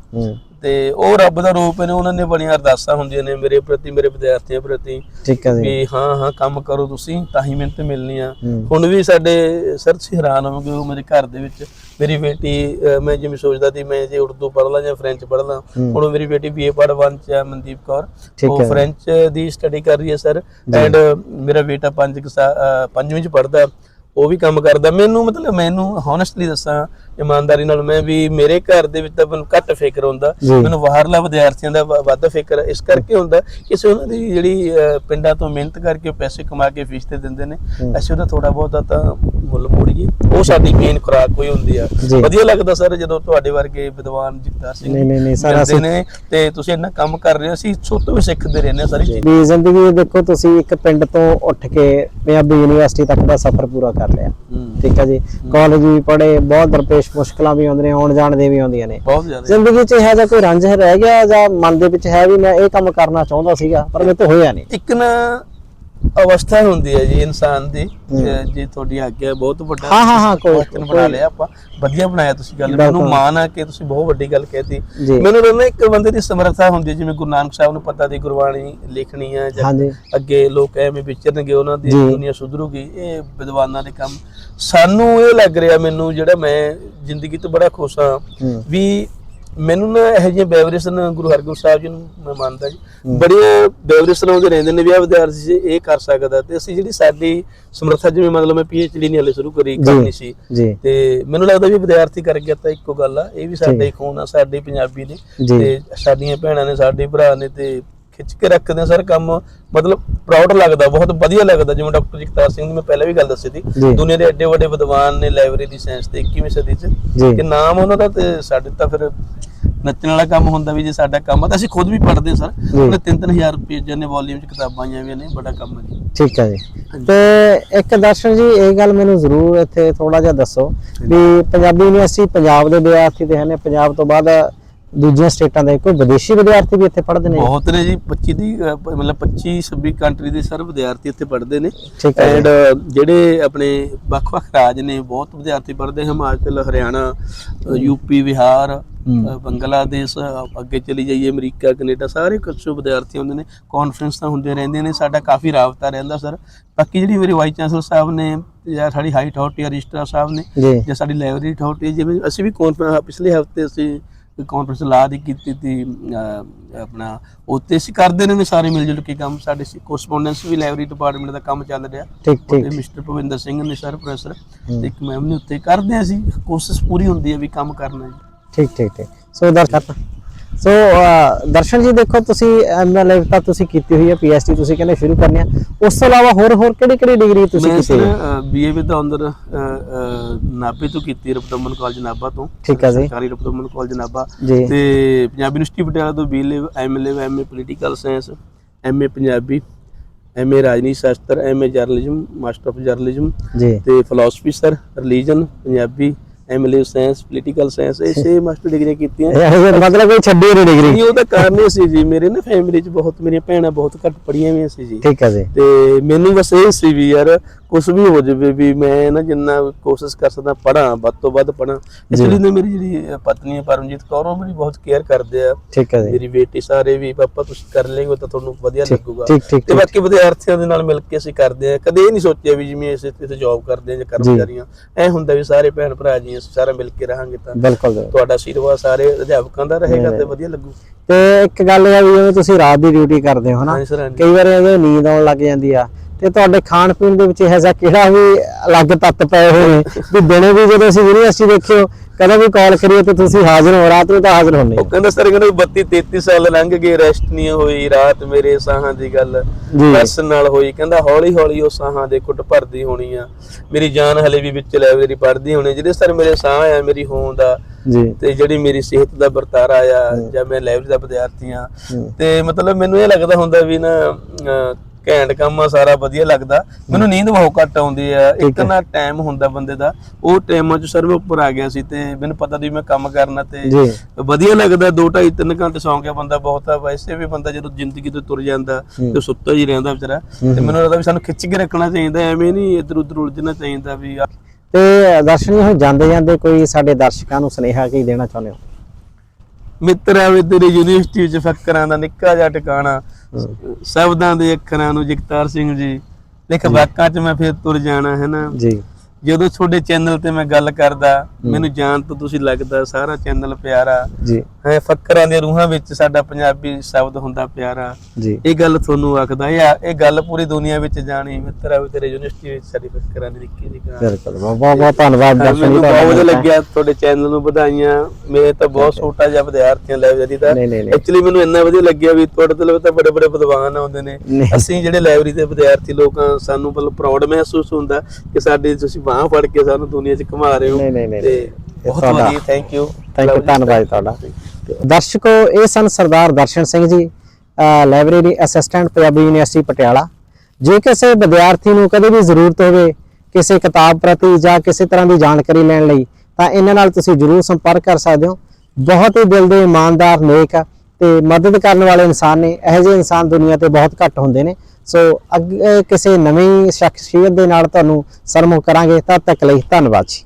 ਤੇ ਉਹ ਰੱਬ ਦਾ ਰੂਪ ਨੇ ਉਹਨਾਂ ਨੇ ਬੜੀਆਂ ਅਰਦਾਸਾਂ ਹੁੰਦੀਆਂ ਨੇ ਮੇਰੇ ਪ੍ਰਤੀ ਮੇਰੇ ਵਿਦਿਆਰਥੀਆਂ ਪ੍ਰਤੀ ਠੀਕ ਹੈ ਜੀ। ਵੀ ਹਾਂ ਹਾਂ ਕੰਮ ਕਰੋ ਤੁਸੀਂ ਤਾਂ ਹੀ ਮਿਹਨਤ ਮਿਲਣੀ ਆ। ਹੁਣ ਵੀ ਸਾਡੇ ਸਰ ਹੈਰਾਨ ਹੋਵੋਗੇ ਉਹ ਮੇਰੇ ਘਰ ਦੇ ਵਿੱਚ ਮੇਰੀ ਬੇਟੀ ਮੈਂ ਜਿਵੇਂ ਸੋਚਦਾ ਸੀ ਮੈਂ ਜੇ ਉਰਦੂ ਪੜ੍ਹ ਲਾਂ ਜਾਂ ਫ੍ਰੈਂਚ ਪੜ੍ਹ ਲਾਂ। ਹੁਣ ਮੇਰੀ ਬੇਟੀ ਬੀਏ ਪੜ੍ਹ 1 ਚ ਹੈ ਮਨਦੀਪ ਕੌਰ। ਉਹ। ਫ੍ਰੈਂਚ ਦੀ ਸਟੱਡੀ ਕਰ ਰਹੀ ਹੈ ਸਰ। ਐਂਡ ਮੇਰਾ ਬੇਟਾ ਪੰਜ ਕੁ ਸਾ- ਅਹ, ਪੰਜਵੀਂ ਚ ਪੜ੍ਹਦਾ। ਉਹ ਵੀ ਕੰਮ ਕਰਦਾ। ਮੈਨੂੰ ਮਤਲਬ ਮੈਨੂੰ ਹੌਨੈਸਟਲੀ ਦੱਸਾਂ ਇਮਾਨਦਾਰੀ ਨਾਲ ਮੈਂ ਵੀ ਮੇਰੇ ਘਰ ਦੇ ਵਿੱਚ ਤਾਂ ਮੈਨੂੰ ਘੱਟ ਫਿਕਰ ਹੁੰਦਾ। ਮੈਨੂੰ ਬਾਹਰਲਾ ਵਿਦਿਆਰਥੀਆਂ ਦਾ ਵੱਧ ਫਿਕਰ ਇਸ ਕਰਕੇ ਹੁੰਦਾ ਕਿਸੇ ਉਹਨਾਂ ਦੀ ਜਿਹੜੀ ਪਿੰਡਾਂ ਤੋਂ ਮਿਹਨਤ ਕਰਕੇ ਪੈਸੇ ਕਮਾ ਕੇ ਫੀਸ ਤੇ ਦਿੰਦੇ ਨੇ। ਅਸੀਂ ਉਹਦਾ ਥੋੜਾ ਬਹੁਤਾ ਤਾਂ ਮੁੱਲ ਮੋੜੀਏ। ਉਹ ਸਾਡੀ ਮੇਨ ਖੁਰਾਕ ਕੋਈ ਹੁੰਦੀ ਆ। ਵਧੀਆ ਲੱਗਦਾ ਸਰ ਜਦੋਂ ਤੁਹਾਡੇ ਵਰਗੇ ਵਿਦਵਾਨ ਜਗਤਾਰ ਸਿੰਘ ਨਹੀਂ, ਨਹੀਂ, ਨਹੀਂ, ਸਰ, ਨੇ ਤੇ ਤੁਸੀਂ ਇੰਨਾ ਕੰਮ ਕਰ ਰਹੇ ਹੋ ਅਸੀਂ ਸੋਤੋਂ ਵੀ ਸਿੱਖਦੇ ਰਹਿੰਦੇ ਸਾਰੀ ਚੀਜ਼ ਵੀ ਜ਼ਿੰਦਗੀ ਦੇਖੋ ਤੁਸੀਂ ਇੱਕ ਪਿੰਡ ਤੋਂ ਉੱਠ ਕੇ ਪੰਜਾਬੀ ਯੂਨੀਵਰਸਿਟੀ ਤੱਕ ਦਾ ਸਫ਼ਰ ਪੂਰਾ ਕਰ ਲਿਆ। ਹੂੰ। ਠੀਕ ਹੈ ਜੀ? ਕਾਲਜ ਵੀ ਪੜ੍ਹੇ ਬਹੁਤ ਦਰਪੇਸ਼ ਮੁਸ਼ਕਲਾਂ ਵੀ ਆਉਂਦੀਆਂ ਨੇ ਆਉਣ ਜਾਣ ਦੇ ਵੀ ਆਉਂਦੀਆਂ ਨੇ। ਬਹੁਤ ਜ਼ਿਆਦਾ। ਜ਼ਿੰਦਗੀ 'ਚ ਇਹੋ ਜਿਹਾ ਕੋਈ ਰੰਜ ਰਹਿ ਗਿਆ ਜਾਂ ਮਨ ਦੇ ਵਿੱਚ ਹੈ ਵੀ ਮੈਂ ਇਹ ਕੰਮ ਕਰਨਾ ਚਾਹੁੰਦਾ ਸੀਗਾ ਪਰ ਮੇਰੇ ਤੋਂ ਹੋਇਆ ਨਹੀਂ। ਇੱਕ ਨਾ ਅਵਸਥਾ ਹੁੰਦੀ ਹੈ ਜੀ ਇਨਸਾਨ ਦੀ। ਜੇ- ਤੁਹਾਡੀ ਆਗਿਆ ਬਹੁਤ ਵੱਡਾ। ਹਾਂ, ਹਾਂ, ਹਾਂ, ਕੋਈ- ਬਣਾ ਲਿਆ ਆਪਾਂ ਵਧੀਆ ਬਣਾਇਆ ਤੁਸੀਂ ਗੱਲ। ਮੈਨੂੰ ਮਾਣ ਆ ਕਿ ਤੁਸੀਂ ਬਹੁਤ ਵੱਡੀ ਗੱਲ ਕਹਿਤੀ। ਮੈਨੂੰ ਲੱਗਦਾ ਇੱਕ ਬੰਦੇ ਦੀ ਸਮਰੱਥਾ ਹੁੰਦੀ ਜਿਵੇਂ ਗੁਰੂ ਨਾਨਕ ਸਾਹਿਬ ਨੂੰ ਪਤਾ ਦੀ ਗੁਰਬਾਣੀ ਲਿਖਣੀ ਹੈ ਜਾਂ ਅੱਗੇ ਲੋਕ ਐਵੇਂ ਵਿਚਰਨਗੇ ਉਹਨਾਂ ਦੀ। ਦੁਨੀਆ ਸੁਧਰੂਗੀ ਇਹ ਵਿਦਵਾਨਾਂ ਦੇ ਕੰਮ। ਸਾਨੂੰ ਇਹ ਲੱਗ ਰਿਹਾ ਮੈਨੂੰ ਜਿਹੜਾ ਮੈਂ ਜ਼ਿੰਦਗੀ ਤੋਂ ਬੜਾ ਖੁਸ਼ ਹੂੰ। ਵੀ ਮੈਨੂੰ ਨਾ ਇਹੋ ਜਿਹੀਆਂ ਬੈਵਰੇਸ਼ਨ ਗੁਰੂ ਹਰਗੋਬਿੰਦ ਸਾਹਿਬ ਜੀ ਨੂੰ ਮੈਂ ਮੰਨਦਾ ਜੀ। ਬੜੀਆਂ ਬੈਵਰੇਸ਼ਨ ਆਉਂਦੇ ਰਹਿੰਦੇ ਨੇ ਵੀ ਆ ਵਿਦਿਆਰਥੀ ਜੀ ਇਹ ਕਰ ਸਕਦਾ। ਤੇ ਅਸੀਂ ਜਿਹੜੀ ਸਾਡੀ ਸਮਰੱਥਾ ਜਿਵੇਂ ਮਤਲਬ ਮੈਂ ਪੀਐਚਡੀ ਨਹੀਂ ਹਲੇ ਸ਼ੁਰੂ ਕਰੀ ਕਰਨੀ ਸੀ। ਤੇ ਮੈਨੂੰ ਲੱਗਦਾ ਵੀ ਵਿਦਿਆਰਥੀ ਕਰ ਗਿਆ ਤਾਂ ਇੱਕੋ ਗੱਲ ਆ ਇਹ ਵੀ ਸਾਡਾ ਖੂਨ ਆ ਸਾਡੇ ਪੰਜਾਬੀ ਜੀ। ਤੇ ਸਾਡੀਆਂ ਭੈਣਾਂ ਨੇ ਸਾਡੇ ਭਰਾ ਨੇ ਤੇ ਖਿੱਚ ਕੇ ਰੱਖਦੇ ਆ ਸਰ ਕੰਮ ਮਤਲਬ ਪ੍ਰਾਊਡ ਲੱਗਦਾ ਬਹੁਤ ਵਧੀਆ ਲੱਗਦਾ। ਜਿਵੇਂ ਡਾਕਟਰ ਜਗਤਾਰ ਸਿੰਘ ਦੀ ਮੈਂ ਪਹਿਲਾਂ ਵੀ ਗੱਲ ਦੱਸੀ ਸੀ। ਦੁਨੀਆ ਦੇ ਐਡੇ ਵੱਡੇ ਵਿਦਵਾਨ ਨੇ ਲਾਇਬ੍ਰੇਰੀ ਦੀ ਸਾਇੰਸ ਤੇ 21ਵੀਂ ਸਦੀ 'ਚ। ਕਿ ਨਾਮ ਉਹਨਾਂ ਦਾ ਤੇ ਸਾਡੇ ਤਾਂ ਫਿਰ ਨੱਚਣ ਵਾਲਾ ਕੰਮ ਹੁੰਦਾ ਵੀ ਜੇ ਸਾਡਾ ਕੰਮ ਆ ਤਾਂ ਅਸੀਂ ਖੁਦ ਵੀ ਪੜ੍ਹਦੇ ਸਰ। ਉਹਨੇ 3-3000 ਰੁਪਏ ਜਨੇ ਵੋਲੀਅਮ 'ਚ ਕਿਤਾਬਾਂ ਆਈਆਂ ਵੀ ਨੇ ਬੜਾ ਕੰਮ ਹੈ ਜੀ। ਠੀਕ ਹੈ ਜੀ। ਤੇ ਇੱਕ ਦਰਸ਼ਨ ਜੀ ਇਹ ਗੱਲ ਮੈਨੂੰ ਜ਼ਰੂਰ ਇੱਥੇ ਥੋੜਾ ਜਿਹਾ ਦੱਸੋ ਵੀ ਪੰਜਾਬੀ ਯੂਨੀਵਰਸਿਟੀ ਪੰਜਾਬ ਦੇ ਵਿਦਿਆਰਥੀ ਤੇ ਹਨ ਪੰਜਾਬ ਤੋਂ ਬਾਅਦ ਦੂਜੀਆਂ ਸਟੇਟਾਂ ਦੇ ਕੋਈ ਵਿਦੇਸ਼ੀ ਵਿਦਿਆਰਥੀ ਵੀ ਇੱਥੇ ਪੜ੍ਹਦੇ ਨੇ? ਬਹੁਤ ਨੇ ਜੀ 25 ਦੀ ਅਹ, ਪ- ਮਤਲਬ 25 26 ਕੰਟਰੀ ਦੇ ਸਰ ਵਿਦਿਆਰਥੀ ਇੱਥੇ ਪੜ੍ਹਦੇ ਨੇ। ਠੀਕ ਹੈ ਐਂਡ ਜਿਹੜੇ ਆਪਣੇ ਵੱਖ-ਵੱਖ ਰਾਜ ਨੇ ਬਹੁਤ ਵਿਦਿਆਰਥੀ ਪੜ੍ਹਦੇ ਹਿਮਾਚਲ ਹਰਿਆਣਾ ਅ, ਯੂਪੀ ਬਿਹਾਰ। ਅ, ਬੰਗਲਾਦੇਸ਼ ਅ, ਅੱਗੇ ਚਲੀ ਜਾਈਏ ਅਮਰੀਕਾ ਕੈਨੇਡਾ ਸਾਰੇ ਕੁਝ ਵਿਦਿਆਰਥੀ ਹੁੰਦੇ ਨੇ। ਕਾਨਫਰੰਸ ਤਾਂ ਹੁੰਦੇ ਰਹਿੰਦੇ ਨੇ। ਸਾਡਾ ਕਾਫੀ ਰਾਬਤਾ ਰਹਿੰਦਾ ਸਰ। ਬਾਕੀ ਜਿਹੜੀ ਮੇਰੇ ਵਾਈਸ ਚਾਂਸਲਰ ਸਾਹਿਬ ਨੇ ਜਾਂ ਸਾਡੀ ਹਾਈ ਅਥਾਰਟੀ ਰਜਿਸਟਰ ਸਾਹਿਬ ਨੇ ਜੀ। ਜਾਂ ਸਾਡੀ ਲਾਇਬ੍ਰੇਰੀ ਅਥਾਰਟੀ ਜਿਵੇਂ ਅਸੀਂ ਵੀ ਕਾਨਫਰੰਸ ਪਿਛਲੇ ਹਫ਼ਤੇ ਅਸੀਂ ਕਾਨਫਰੰਸ ਲਾ ਦੀ ਕੀਤੀ ਤੀ ਆਪਣਾ ਉੱਤੇ ਅਸੀਂ ਕਰਦੇ ਨੇ ਸਾਰੇ ਮਿਲ ਜੁਲ ਕੇ ਕੰਮ ਸਾਡੇ ਕੋਰਸਪੋਂਡੈਂਸ ਵੀ ਲਾਇਬ੍ਰੇਰੀ ਡਿਪਾਰਟਮੈਂਟ ਦਾ ਕੰਮ ਚੱਲ ਰਿਹਾ। ਠੀਕ ਮਿਸਟਰ ਭਵਿੰਦਰ ਸਿੰਘ ਨੇ ਸਰ ਪ੍ਰੋਫੈਸਰ ਤੇ ਇੱਕ ਮੈਮ ਨੇ ਉੱਤੇ ਕਰਦੇ ਅਸੀਂ ਕੋਸ਼ਿਸ਼ ਪੂਰੀ ਹੁੰਦੀ ਹੈ ਵੀ ਕੰਮ ਕਰਨਾ ਜੀ। ਠੀਕ ਠੀਕ ਠੀਕ। ਸੋ ਦਰਸ਼ਨ ਸੋ ਦਰਸ਼ਨ ਜੀ ਦੇਖੋ ਤੁਸੀਂ ਐਮਐਲਏ ਤਾਂ ਤੁਸੀਂ ਕੀਤੀ ਹੋਈ ਹੈ ਪੀਐਚਡੀ ਤੁਸੀਂ ਕਹਿੰਦੇ ਸ਼ੁਰੂ ਕਰਨੀ ਆ ਉਸ ਤੋਂ ਇਲਾਵਾ ਹੋਰ ਹੋਰ ਕਿਹੜੀ ਕਿਹੜੀ ਡਿਗਰੀ ਤੁਸੀਂ ਕੀਤੀ ਹੈ? ਬੀਏ ਵਿਦ ਆਨਰ ਨਾਭੇ ਤੋਂ ਕੀਤੀ ਰਪਤਮਨ ਕਾਲਜ ਨਾਭਾ ਤੋਂ। ਠੀਕ ਹੈ ਜੀ। ਸਰਕਾਰੀ ਰਪਤਮਨ ਕਾਲਜ ਨਾਭਾ। ਤੇ ਪੰਜਾਬੀ ਯੂਨੀਵਰਸਿਟੀ ਪਟਿਆਲਾ ਤੋਂ BA MLA MA political science MA Punjabi MA ਰਾਜਨੀਤੀ ਸ਼ਾਸਤਰ MA journalism master of journalism ਤੇ philosophy sir religion Punjabi MLA science political science ਇਹ ਛੇ ਮਾਸਟਰ ਡਿਗਰੀਆਂ ਕੀਤੀਆਂ। ਮਤਲਬ ਕੋਈ ਛੱਡੀ ਹੋਈ ਡਿਗਰੀ ਨਹੀਂ ਉਹਦਾ ਕਾਰਨ ਇਹ ਸੀ ਜੀ ਮੇਰੇ ਨਾ ਫੈਮਿਲੀ 'ਚ ਬਹੁਤ ਮੇਰੀਆਂ ਭੈਣਾਂ ਬਹੁਤ ਘੱਟ ਪੜੀਆਂ ਹੋਈਆਂ ਸੀ ਜੀ। ਠੀਕ ਹੈ ਜੀ। ਤੇ ਮੈਨੂੰ ਬਸ ਇਹ ਸੀ ਵੀ ਯਾਰ ਕੁਝ ਵੀ ਹੋ ਜਾਵੇ ਵੀ ਮੈਂ ਨਾ ਜਿੰਨਾ ਕੋਸ਼ਿਸ਼ ਕਰ ਸਕਦਾ ਪੜਾਂ ਵੱਧ ਤੋਂ ਵੱਧ ਪੜਾਂ ਇਸ ਲਈ ਨਾ ਮੇਰੀ ਜਿਹੜੀ ਪਤਨੀ ਹੈ ਪਰਮਜੀਤ ਕੌਰ ਉਹ ਮੇਰੀ ਬਹੁਤ ਕੇਅਰ ਕਰਦੇ ਆ। ਠੀਕ ਹੈ ਜੀ। ਮੇਰੀ ਬੇਟੀ ਸਾਰੇ ਵੀ ਪਾਪਾ ਤੁਸੀਂ ਕਰ ਲੇਗੇ ਤਾਂ ਤੁਹਾਨੂੰ ਵਧੀਆ ਲੱਗੂਗਾ। ਤੇ ਬਾਕੀ ਵਿਦਿਆਰਥੀਆਂ ਦੇ ਨਾਲ ਮਿਲ ਕੇ ਅਸੀਂ ਕਰਦੇ ਆ। ਕਦੇ ਇਹ ਨਹੀਂ ਸੋਚਿਆ ਵੀ ਜਿਵੇਂ ਅਸੀਂ ਇੱਥੇ ਜੌਬ ਕਰਦੇ ਆ ਜਾਂ ਕਰਮਚਾਰੀਆਂ। ਐ ਹੁੰਦਾ ਵੀ ਸਾਰੇ ਭੈਣ ਭਰਾ ਜੀ ਅਸੀਂ ਸਾਰਾ ਮਿਲ ਕੇ ਰਹਾਂਗੇ ਤਾਂ ਬਿਲਕੁਲ। ਤੁਹਾਡਾ ਆਸ਼ੀਰਵਾਦ ਸਾਰੇ ਅਧਿਆਪਕਾਂ ਦਾ ਰਹੇਗਾ ਤੇ ਵਧੀਆ ਲੱਗੂ। ਤੇ ਇੱਕ ਗੱਲ ਆ ਵੀ ਜਿਵੇਂ ਤੁਸੀਂ ਰਾਤ ਦੀ ਡਿਊਟੀ ਕਰਦੇ ਹੋ ਹਾਂਜੀ ਕਈ ਵਾਰ ਨੀਂਦ ਆਉਣ ਲੱਗ ਜਾਂਦੀ ਆ। ਤੇ ਤੁਹਾਡੇ ਖਾਣ ਪੀਣ ਦੇ ਵਿੱਚ ਜਿਹਾ ਕਿਹੜਾ ਵੀ ਅਲੱਗ ਤੱਤ ਪਏ ਹੋਏ ਨੇ? ਵੀ ਦਿਨੇ ਵੀ ਜਦੋਂ ਅਸੀਂ ਯੂਨੀਵਰਸਿਟੀ ਦੇਖਿਓ ਕਦੇ ਵੀ ਕਾਲ ਕਰੀਏ ਤੇ ਤੁਸੀਂ ਹਾਜ਼ਰ ਹੋ ਰਾਤ ਨੂੰ ਤਾਂ ਹਾਜ਼ਰ ਹੁੰਦੇ ਉਹ ਕਹਿੰਦਾ ਸਰ ਕਹਿੰਦਾ 32 33 ਸਾਲ ਲੰਘ ਗਏ ਰੈਸਟ ਨਹੀਂ ਹੋਈ ਰਾਤ ਮੇਰੇ ਸਾਹਾਂ ਦੀ ਗੱਲ। ਬਸ ਨਾਲ ਹੋਈ ਕਹਿੰਦਾ ਹੌਲੀ ਹੌਲੀ ਉਹ ਸਾਹਾਂ ਦੇ ਕੁੱਟ ਭਰਦੀ ਹੋਣੀ ਆ। ਮੇਰੀ ਜਾਨ ਹਲੇ ਵੀ ਵਿੱਚ ਲਾਇਬ੍ਰੇਰੀ ਪੜ੍ਹਦੀ ਹੋਣੀ ਜਿਹੜੇ ਸਰ ਮੇਰੇ ਸਾਹ ਆ ਮੇਰੀ ਹੋਂਦ ਆ ਜੀ। ਤੇ ਜਿਹੜੀ ਮੇਰੀ ਸਿਹਤ ਦਾ ਵਰਤਾਰਾ ਆ ਜਾਂ ਮੈਂ ਲਾਇਬ੍ਰੇਰੀ ਦਾ ਵਿਦਿਆਰਥੀ ਆ। ਤੇ ਮਤਲਬ ਮੈਨੂੰ ਇਹ ਲੱਗਦਾ ਹੁੰਦਾ ਵੀ ਨਾ ਘੈਂਟ ਕੰਮ ਆ ਸਾਰਾ ਵਧੀਆ ਲੱਗਦਾ। ਮੈਨੂੰ ਨੀਂਦ ਬਹੁਤ ਘੱਟ ਆਉਂਦੀ ਆ। ਇੱਕ ਨਾ ਟਾਈਮ ਹੁੰਦਾ ਬੰਦੇ ਦਾ। ਉਹ ਟਾਈਮਾਂ 'ਚ ਸਰ ਮੈਂ ਉੱਪਰ ਆ ਗਿਆ ਸੀ ਤੇ ਮੈਨੂੰ ਪਤਾ ਦੀ ਮੈਂ ਕੰਮ ਕਰਨਾ ਤੇ ਵਧੀਆ ਲੱਗਦਾ। 2 2.5 3 ਘੰਟੇ ਸੌਂ ਕੇ ਬੰਦਾ ਬਹੁਤ ਆ। ਵੈਸੇ ਵੀ ਬੰਦਾ ਜਦੋਂ ਜ਼ਿੰਦਗੀ ਤੋਂ ਤੁਰ ਜਾਂਦਾ ਤੇ ਸੁੱਤਾ ਹੀ ਰਹਿੰਦਾ ਵਿਚਾਰਾ। ਤੇ ਮੈਨੂੰ ਲੱਗਦਾ ਵੀ ਸਾਨੂੰ ਖਿੱਚ ਕੇ ਰੱਖਣਾ ਚਾਹੀਦਾ। ਐਵੇਂ ਨਹੀਂ ਇੱਧਰ ਉੱਧਰ ਉਲਝਣਾ ਚਾਹੀਦਾ ਵੀ ਤੇ ਦਰਸ਼ਨ ਹੁਣ ਜਾਂਦੇ ਜਾਂਦੇ ਕੋਈ ਸਾਡੇ ਦਰਸ਼ਕਾਂ ਨੂੰ ਸੁਨੇਹਾ ਕੀ ਦੇਣਾ ਚਾਹੁੰਦੇ ਹੋ? ਮਿੱਤਰ ਆਵੇ ਤੇਰੀ ਯੂਨੀਵਰਸਿਟੀ ਵਿੱਚ ਫੱਕਰਾਂ ਦਾ ਨਿੱਕਾ ਜਿਹਾ ਟਿਕਾਣਾ। ਸ਼ਬਦਾਂ ਦੇ ਅੱਖਰਾਂ ਨੂੰ ਜਗਤਾਰ ਸਿੰਘ ਜੀ। ਲਿਖ ਵਾਕਾਂ 'ਚ ਮੈਂ ਫਿਰ ਤੁਰ ਜਾਣਾ ਹੈ ਨਾ। ਜੀ। ਜਦੋਂ ਤੁਹਾਡੇ ਚੈਨਲ ਤੇ ਮੈਂ ਗੱਲ ਕਰਦਾ ਮੈਨੂੰ ਜਾਣ ਤੋਂ ਤੁਸੀਂ ਲੱਗਦਾ ਸਾਰਾ ਚੈਨਲ ਪਿਆਰਾ। ਜੀ। ਹੈ ਫੱਕਰਾਂ ਦੀਆਂ ਰੂਹਾਂ ਵਿੱਚ ਸਾਡਾ ਪੰਜਾਬੀ ਸ਼ਬਦ ਹੁੰਦਾ ਪਿਆਰਾ। ਜੀ। ਇਹ ਗੱਲ ਤੁਹਾਨੂੰ ਆਖਦਾ ਇਹ ਇਹ ਗੱਲ ਪੂਰੀ ਦੁਨੀਆ ਵਿੱਚ ਜਾਣੀ ਮਿੱਤਰ ਆਵੇ ਤੇਰੇ ਯੂਨੀਵਰਸਿਟੀ ਵਿੱਚ ਸਾਡੀ ਫੱਕਰਾਂ ਦੀ ਨਿੱਕੀ ਜਿਹੀ ਕਹਾਣੀ। ਬਿਲਕੁਲ ਬਹੁਤ ਬਹੁਤ ਧੰਨਵਾਦ ਦਰਸ਼ਨ ਜੀ ਮੈਨੂੰ ਬਹੁਤ ਵਧੀਆ ਲੱਗਿਆ ਤੁਹਾਡੇ ਚੈਨਲ ਨੂੰ ਵਧਾਈਆਂ। ਮੈਂ ਤਾਂ ਬਹੁਤ ਛੋਟਾ ਜਿਹਾ ਵਿਦਿਆਰਥੀ ਹਾਂ ਲਾਇਬ੍ਰੇਰੀ ਦਾ ਐਕਚੁਅਲੀ ਮੈਨੂੰ ਇੰਨਾ ਵਧੀਆ ਲੱਗਿਆ ਵੀ ਤੁਹਾਡੇ ਤੋਂ ਤਾਂ ਬੜੇ ਬੜੇ ਵਿਦਵਾਨ ਆਉਂਦੇ ਨੇ। ਅਸੀਂ ਜਿਹੜੇ ਲਾਇਬ੍ਰੇਰੀ ਦੇ ਵਿਦਿਆਰਥੀ ਲੋਕਾਂ ਸਾਨੂੰ ਮਤਲਬ ਪ੍ਰਾਊਡ ਮਹਿਸੂਸ ਹੁੰਦਾ ਕਿ ਸਾਡੇ ਤੁਸੀਂ ਬਾਹ ਫੜ ਕੇ ਸਾਨੂੰ ਦੁਨੀਆ 'ਚ ਘੁਮਾ ਰਹੇ ਹੋ। ਨਹੀਂ ਨਹੀਂ ਨਹੀਂ ਬਹੁਤ ਵਧੀਆ ਥੈਂਕ ਯੂ ਥੈਂਕ ਯੂ ਧੰਨਵਾਦ ਤੁਹਾਡਾ। ਦਰਸ਼ਕੋ, ਇਹ ਸਨ Sardar Darshan Singh ji library assistant Punjabi university Patiala. ਜੇ ਕਿਸੇ ਵਿਦਿਆਰਥੀ ਨੂੰ ਕਦੇ ਵੀ ਜ਼ਰੂਰਤ ਹੋਵੇ ਕਿਸੇ ਕਿਤਾਬ ਪ੍ਰਤੀ ਜਾਂ ਕਿਸੇ ਤਰ੍ਹਾਂ ਦੀ ਜਾਣਕਾਰੀ ਲੈਣ ਲਈ, ਤਾਂ ਇਹਨਾਂ ਨਾਲ ਤੁਸੀਂ ਜਰੂਰ ਸੰਪਰਕ ਕਰ ਸਕਦੇ ਹੋ। ਬਹੁਤ ਹੀ ਦਿਲ ਦੇ ਇਮਾਨਦਾਰ ਨੇਕ ਆ ਤੇ ਮਦਦ ਕਰਨ ਵਾਲੇ ਇਨਸਾਨ ਨੇ। ਇਹੋ ਜਿਹੇ ਇਨਸਾਨ ਦੁਨੀਆ ਤੇ ਬਹੁਤ ਘੱਟ ਹੁੰਦੇ ਨੇ। ਸੋ, ਅੱਗੇ ਕਿਸੇ ਨਵੀਂ ਸ਼ਖਸੀਅਤ ਦੇ ਨਾਲ ਤੁਹਾਨੂੰ ਸਰਮੁਖ ਕਰਾਂਗੇ। ਤਦ ਤੱਕ ਲਈ ਧੰਨਵਾਦ ਜੀ।